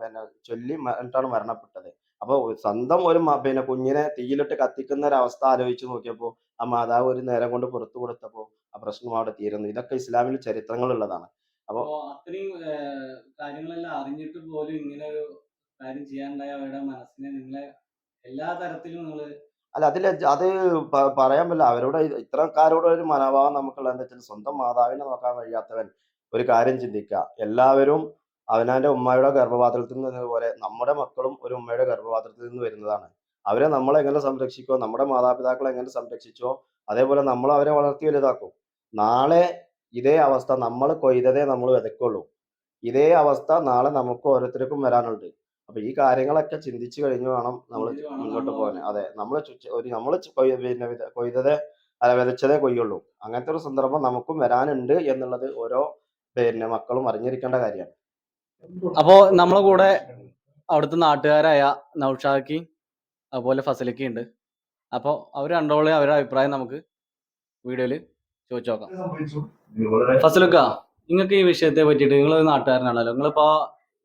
പിന്നെ ചൊല്ലി എന്നിട്ടാണ് മരണപ്പെട്ടത്. അപ്പൊ സ്വന്തം ഒരു പിന്നെ കുഞ്ഞിനെ തീയിലിട്ട് കത്തിക്കുന്ന ഒരു അവസ്ഥ ആലോചിച്ച് നോക്കിയപ്പോൾ ആ മാതാവ് ഒരു നേരം കൊണ്ട് പുറത്തു കൊടുത്തപ്പോൾ ആ പ്രശ്നം അവിടെ തീരുന്നു. ഇതൊക്കെ ഇസ്ലാമിൽ ചരിത്രങ്ങളുള്ളതാണ് അപ്പോ അത്രയും കാര്യങ്ങളെല്ലാം അറിഞ്ഞിട്ട് പോലും ഇങ്ങനെ ഒരു കാര്യം ചെയ്യാനുണ്ടായ അവരുടെ മനസ്സിനെ നിങ്ങളെ എല്ലാ തരത്തിലും നിങ്ങൾ അല്ല അതിൽ അത് പറയാൻ പറ്റില്ല. അവരോട് ഇത്ര ഇത്തരക്കാരോട് ഒരു മനോഭാവം നമുക്കുള്ള എന്താ വെച്ചാൽ സ്വന്തം മാതാവിനെ നോക്കാൻ കഴിയാത്തവൻ ഒരു കാര്യം ചിന്തിക്കുക. എല്ലാവരും അവനാന്റെ ഉമ്മയുടെ ഗർഭപാത്രത്തിൽ നിന്ന് പോലെ നമ്മുടെ മക്കളും ഒരു ഉമ്മയുടെ ഗർഭപാത്രത്തിൽ നിന്ന് വരുന്നതാണ്. അവരെ നമ്മൾ എങ്ങനെ സംരക്ഷിക്കോ നമ്മുടെ മാതാപിതാക്കളെ എങ്ങനെ സംരക്ഷിച്ചോ അതേപോലെ നമ്മൾ അവരെ വളർത്തി വലുതാക്കും. നാളെ ഇതേ അവസ്ഥ നമ്മൾ കൊയ്തതേ നമ്മൾ വിതയ്ക്കുള്ളൂ. ഇതേ അവസ്ഥ നാളെ നമുക്ക് ഓരോരുത്തർക്കും വരാനുണ്ട്. അപ്പൊ ഈ കാര്യങ്ങളൊക്കെ ചിന്തിച്ചു കഴിഞ്ഞു വേണം നമ്മൾ മുന്നോട്ട് പോകാൻ അതെ നമ്മൾ ഒരു നമ്മൾ പിന്നെ കൊയ്തതേ അല്ല വിതച്ചതേ കൊയ്യുള്ളൂ. അങ്ങനത്തെ ഒരു സന്ദർഭം നമുക്കും വരാനുണ്ട് എന്നുള്ളത് ഓരോ പിന്നെ മക്കളും അറിഞ്ഞിരിക്കേണ്ട കാര്യമാണ്. അപ്പോ നമ്മളെ കൂടെ അവിടുത്തെ നാട്ടുകാരായ നൗഷാക്കി അതുപോലെ ഫസലിക്കി ഉണ്ട്. അപ്പോൾ അവർ രണ്ടോളെ അവരുടെ അഭിപ്രായം നമുക്ക് വീഡിയോയിൽ ചോദിച്ചു നോക്കാം ഫസലുക്ക നിങ്ങൾക്ക് ഈ വിഷയത്തെ പറ്റിയിട്ട് നിങ്ങൾ ഒരു നാട്ടുകാരനാണല്ലോ. നിങ്ങളിപ്പോ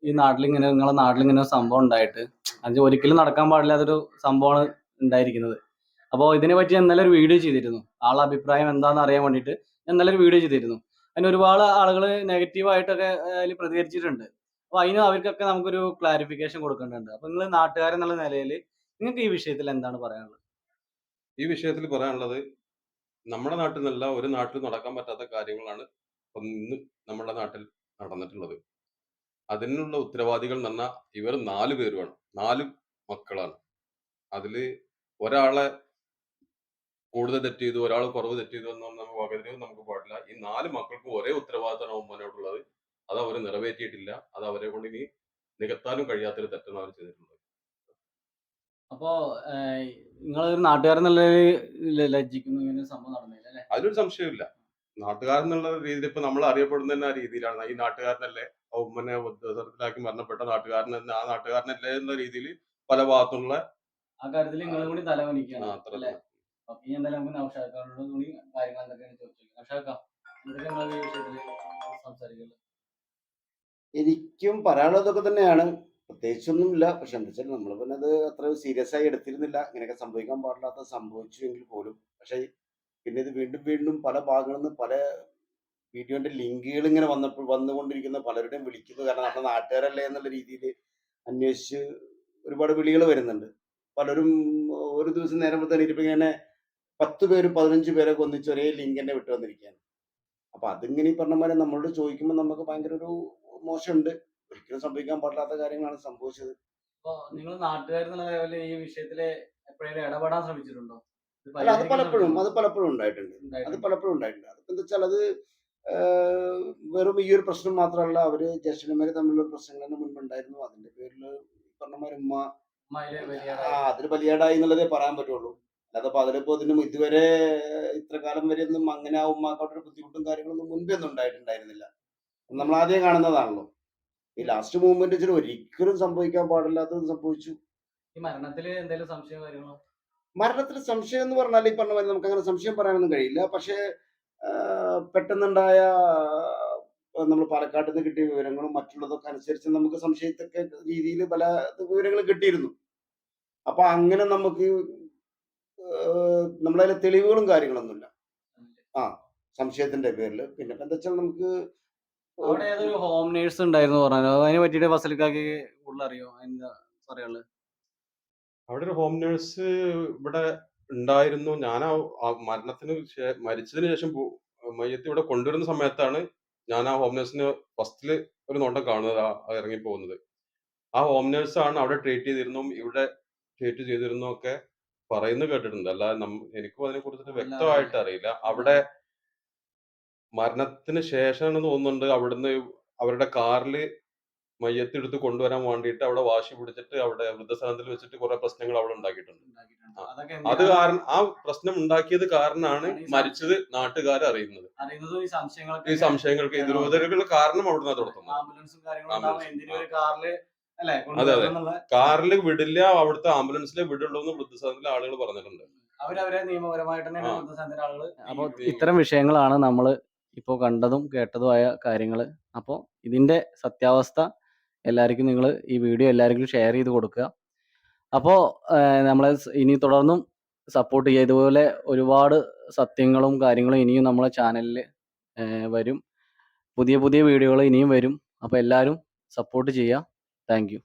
ഈ നാട്ടിൽ ഇങ്ങനെ നിങ്ങളെ നാട്ടിൽ ഇങ്ങനെ ഒരു സംഭവം ഉണ്ടായിട്ട് അത് ഒരിക്കലും നടക്കാൻ പാടില്ലാത്തൊരു സംഭവമാണ് ഉണ്ടായിരിക്കുന്നത്. അപ്പോൾ ഇതിനെ പറ്റി ഞാൻ ഇന്നലെ ഒരു വീഡിയോ ചെയ്തിരുന്നു. ആളുടെ അഭിപ്രായം എന്താണെന്ന് അറിയാൻ വേണ്ടിയിട്ട് ഞാൻ നല്ലൊരു ഒരു വീഡിയോ ചെയ്തിരുന്നു. അതിന് ഒരുപാട് ആളുകൾ നെഗറ്റീവായിട്ടൊക്കെ അതിൽ പ്രതികരിച്ചിട്ടുണ്ട്. അപ്പോൾ അതിന് അവർക്കൊക്കെ നമുക്കൊരു ക്ലാരിഫിക്കേഷൻ കൊടുക്കേണ്ടതുണ്ട്. അപ്പോൾ നിങ്ങൾ നാട്ടുകാരെന്നുള്ള നിലയിൽ നിങ്ങൾക്ക് ഈ വിഷയത്തിൽ എന്താണ് പറയാനുള്ളത്? ഈ വിഷയത്തിൽ പറയാനുള്ളത് നമ്മുടെ നാട്ടിൽ നിന്നല്ല ഒരു നാട്ടിൽ നടക്കാൻ പറ്റാത്ത കാര്യങ്ങളാണ് ഇപ്പം ഇന്ന് നമ്മുടെ നാട്ടിൽ നടന്നിട്ടുള്ളത്. അതിനുള്ള ഉത്തരവാദികൾ എന്ന് പറഞ്ഞാൽ ഇവർ നാല് പേരുമാണ്. നാല് മക്കളാണ്. അതിൽ ഒരാളെ കൂടുതൽ തെറ്റ് ചെയ്തു ഒരാൾ കുറവ് തെറ്റ് ചെയ്തു എന്നൊന്നും നമുക്ക് പകരം നമുക്ക് പാടില്ല. ഈ നാല് മക്കൾക്ക് ഒരേ ഉത്തരവാദിത്തമാണ് ഉമ്മനോടുള്ളത്. അത് അവർ നിറവേറ്റിയിട്ടില്ല. അത് അവരെ കൊണ്ട് ഇനി നികത്താനും കഴിയാത്തൊരു തെറ്റാണ് അവർ ചെയ്തിട്ടുള്ളത് അപ്പോൾ നിങ്ങളൊരു നാട്ടുകാരെന്നുള്ള ലജ്ജിക്കുന്നു? ഇങ്ങനെ സംഭവം നടന്നില്ല അല്ലേ? അതിലൊരു സംശയമില്ല നാട്ടുകാരെന്നുള്ള രീതിയിൽ ഇപ്പൊ നമ്മൾ അറിയപ്പെടുന്ന തന്നെ ആ രീതിയിലാണ്. ഈ നാട്ടുകാരനല്ലേ ഉമ്മനെ ഉദ്യോഗസ്ഥത്തിലാക്കി മരണപ്പെട്ട നാട്ടുകാരൻ ആ നാട്ടുകാരനല്ലേ എന്ന രീതിയിൽ പല ഭാഗത്തുള്ള ആ കാര്യത്തിൽ നിങ്ങളും കൂടി തലവനിക്കണം അല്ലേ? അപ്പൊ ഇനി എന്തായാലും നമുക്ക് നൗഷാക്കാരോട് കൂടി കാര്യങ്ങൾ എന്തൊക്കെയാണ് ചോദിച്ചു നൗഷാക്ക എന്തൊക്കെ നിങ്ങൾ വിഷയത്തിൽ സംസാരിക്കുന്നത് എനിക്കും പറയാനുള്ളതൊക്കെ തന്നെയാണ്. പ്രത്യേകിച്ചൊന്നുമില്ല. പക്ഷെ എന്താ വെച്ചാൽ നമ്മൾ പിന്നെ അത് അത്ര സീരിയസ് ആയി എടുത്തിരുന്നില്ല. ഇങ്ങനെയൊക്കെ സംഭവിക്കാൻ പാടില്ലാത്ത സംഭവിച്ചു എങ്കിൽ പോലും. പക്ഷെ പിന്നെ ഇത് വീണ്ടും വീണ്ടും പല ഭാഗങ്ങളിൽ നിന്ന് പല വീഡിയോന്റെ ലിങ്കുകൾ ഇങ്ങനെ വന്നപ്പോൾ വന്നുകൊണ്ടിരിക്കുന്ന പലരുടെയും വിളിക്കുന്നു. കാരണം നമ്മുടെ നാട്ടുകാരല്ലേ എന്നുള്ള രീതിയിൽ അന്വേഷിച്ച് ഒരുപാട് വിളികൾ വരുന്നുണ്ട്. പലരും ഒരു ദിവസം നേരം തന്നെ ഇങ്ങനെ പത്ത് പേരും പതിനഞ്ച് പേരൊക്കെ ഒന്നിച്ച് ഒരേ ലിങ്ക് തന്നെ വിട്ടു വന്നിരിക്കുകയാണ്. അപ്പൊ അതിങ്ങനെ ഈ പറഞ്ഞ പോലെ നമ്മളോട് ചോദിക്കുമ്പോൾ നമുക്ക് ഭയങ്കര ഒരു മോശമുണ്ട്. ഒരിക്കലും സംഭവിക്കാൻ പാടില്ലാത്ത കാര്യങ്ങളാണ് സംഭവിച്ചത്. അപ്പൊ നിങ്ങൾ നാട്ടുകാരെന്നുള്ള ലെവലിൽ ഈ വിഷയത്തിൽ എപ്പോഴെങ്കിലും ഇടപെടാൻ ശ്രമിച്ചിട്ടുണ്ടോ? അല്ല അത് പലപ്പോഴും അത് പലപ്പോഴും ഉണ്ടായിട്ടുണ്ട്. അത് പലപ്പോഴും ഉണ്ടായിട്ടുണ്ട്. അതിപ്പോ എന്താ വെച്ചാൽ അത് വെറും ഈ ഒരു പ്രശ്നം മാത്രമല്ല അവർ ജ്യേഷ്ഠന്മാര് തമ്മിലുള്ള പ്രശ്നങ്ങൾ തന്നെ മുൻപുണ്ടായിരുന്നു. അതിന്റെ പേരിൽ പറഞ്ഞമാരുമ്മ അതിൽ ബലിയാടായി എന്നുള്ളതേ പറയാൻ പറ്റുള്ളൂ. അല്ലാതെ അപ്പൊ അതിലിപ്പോ ഇതിനും ഇതുവരെ ഇത്ര കാലം വരെ ഒന്നും അങ്ങനെ ആ ഉമ്മാക്കോട്ടൊരു ബുദ്ധിമുട്ടും കാര്യങ്ങളൊന്നും മുൻപേ ഒന്നും ഉണ്ടായിട്ടുണ്ടായിരുന്നില്ല. നമ്മൾ ആദ്യം കാണുന്നതാണല്ലോ. ഈ ലാസ്റ്റ് മൂവ്മെന്റ് വെച്ചിട്ട് ഒരിക്കലും സംഭവിക്കാൻ പാടില്ലാത്തത് സംഭവിച്ചു. ഈ മരണത്തിൽ എന്തെങ്കിലും സംശയം കാര്യങ്ങളോ? മരണത്തിൽ സംശയം എന്ന് പറഞ്ഞാൽ ഈ പറഞ്ഞ പോലെ നമുക്ക് അങ്ങനെ സംശയം പറയാനൊന്നും കഴിയില്ല. പക്ഷെ പെട്ടെന്നുണ്ടായ നമ്മൾ പാലക്കാട്ട് നിന്ന് കിട്ടിയ വിവരങ്ങളും മറ്റുള്ളതൊക്കെ അനുസരിച്ച് നമുക്ക് സംശയത്തൊക്കെ രീതിയിൽ പല വിവരങ്ങളും കിട്ടിയിരുന്നു. അപ്പൊ അങ്ങനെ നമുക്ക് നമ്മളതിലെ തെളിവുകളും കാര്യങ്ങളൊന്നുമില്ല. ആ സംശയത്തിന്റെ പേരിൽ പിന്നെ എന്താ വെച്ചാൽ നമുക്ക് അവിടെ ഏതൊരു ഹോം നേഴ്സ് ഉണ്ടായിരുന്നു പറഞ്ഞു അതിനെ പറ്റിയിട്ട് ഫസലിക്കാക്ക് കൂടുതൽ അറിയോ? എന്താ പറയാനുള്ളത്? അവിടെ ഒരു ഹോം നേഴ്സ് ഇവിടെ ഉണ്ടായിരുന്നു. ഞാൻ ആ മരണത്തിന് മരിച്ചതിന് ശേഷം മയ്യത്ത് ഇവിടെ കൊണ്ടുവരുന്ന സമയത്താണ് ഞാൻ ആ ഹോം നേഴ്സിന് ഫസ്റ്റിൽ ഒരു നോട്ടം കാണുന്നത് ആ ഇറങ്ങി പോകുന്നത്. ആ ഹോം നേഴ്സ് ആണ് അവിടെ ട്രീറ്റ് ചെയ്തിരുന്നു. ഇവിടെ ട്രീറ്റ് ചെയ്തിരുന്നു ഒക്കെ പറയുന്നു കേട്ടിട്ടുണ്ട്. അല്ലാതെ എനിക്കും അതിനെ കുറിച്ചിട്ട് വ്യക്തമായിട്ട് അറിയില്ല. അവിടെ മരണത്തിന് ശേഷമാണ് തോന്നുന്നുണ്ട്. അവിടുന്ന് അവരുടെ കാറിൽ മയ്യത്ത് എടുത്ത് കൊണ്ടുവരാൻ വേണ്ടിയിട്ട് അവിടെ വാശി പിടിച്ചിട്ട് അവിടെ വൃദ്ധസദനത്തിൽ വെച്ചിട്ട് കുറെ പ്രശ്നങ്ങൾ അവിടെ ഉണ്ടാക്കിയിട്ടുണ്ട്. അതൊക്കെ അത് കാരണം ആ പ്രശ്നം ഉണ്ടാക്കിയത് കാരണമാണ് ആണ് മരിച്ചത് നാട്ടുകാർ അറിയുന്നത്. അറിയുന്നതും ഈ സംശയങ്ങൾക്ക് ഈ കാരണം കാരണം അവിടുന്ന് തുടങ്ങുന്നത് അതെ, അതെ. കാറിൽ വിടില്ല അവിടുത്തെ ആംബുലൻസിലെ വിടുള്ളൂ എന്ന് വൃദ്ധസദനത്തിലെ ആളുകൾ പറഞ്ഞിട്ടുണ്ട്. അവരവരെ നിയമപരമായിട്ട്. വൃദ്ധസദനത്തിലെ ആളുകൾ അപ്പോൾ ഇത്തരം വിഷയങ്ങളാണ് നമ്മൾ ഇപ്പോൾ കണ്ടതും കേട്ടതുമായ കാര്യങ്ങൾ അപ്പോൾ ഇതിന്റെ സത്യാവസ്ഥ എല്ലാവർക്കും നിങ്ങൾ ഈ വീഡിയോ എല്ലാവർക്കും ഷെയർ ചെയ്ത് കൊടുക്കുക. അപ്പോൾ നമ്മളെ ഇനി തുടർന്നും സപ്പോർട്ട് ചെയ്യുക. ഇതുപോലെ ഒരുപാട് സത്യങ്ങളും കാര്യങ്ങളും ഇനിയും നമ്മളെ ചാനലിൽ വരും. പുതിയ പുതിയ വീഡിയോകൾ ഇനിയും വരും. അപ്പോൾ എല്ലാവരും സപ്പോർട്ട് ചെയ്യുക. താങ്ക്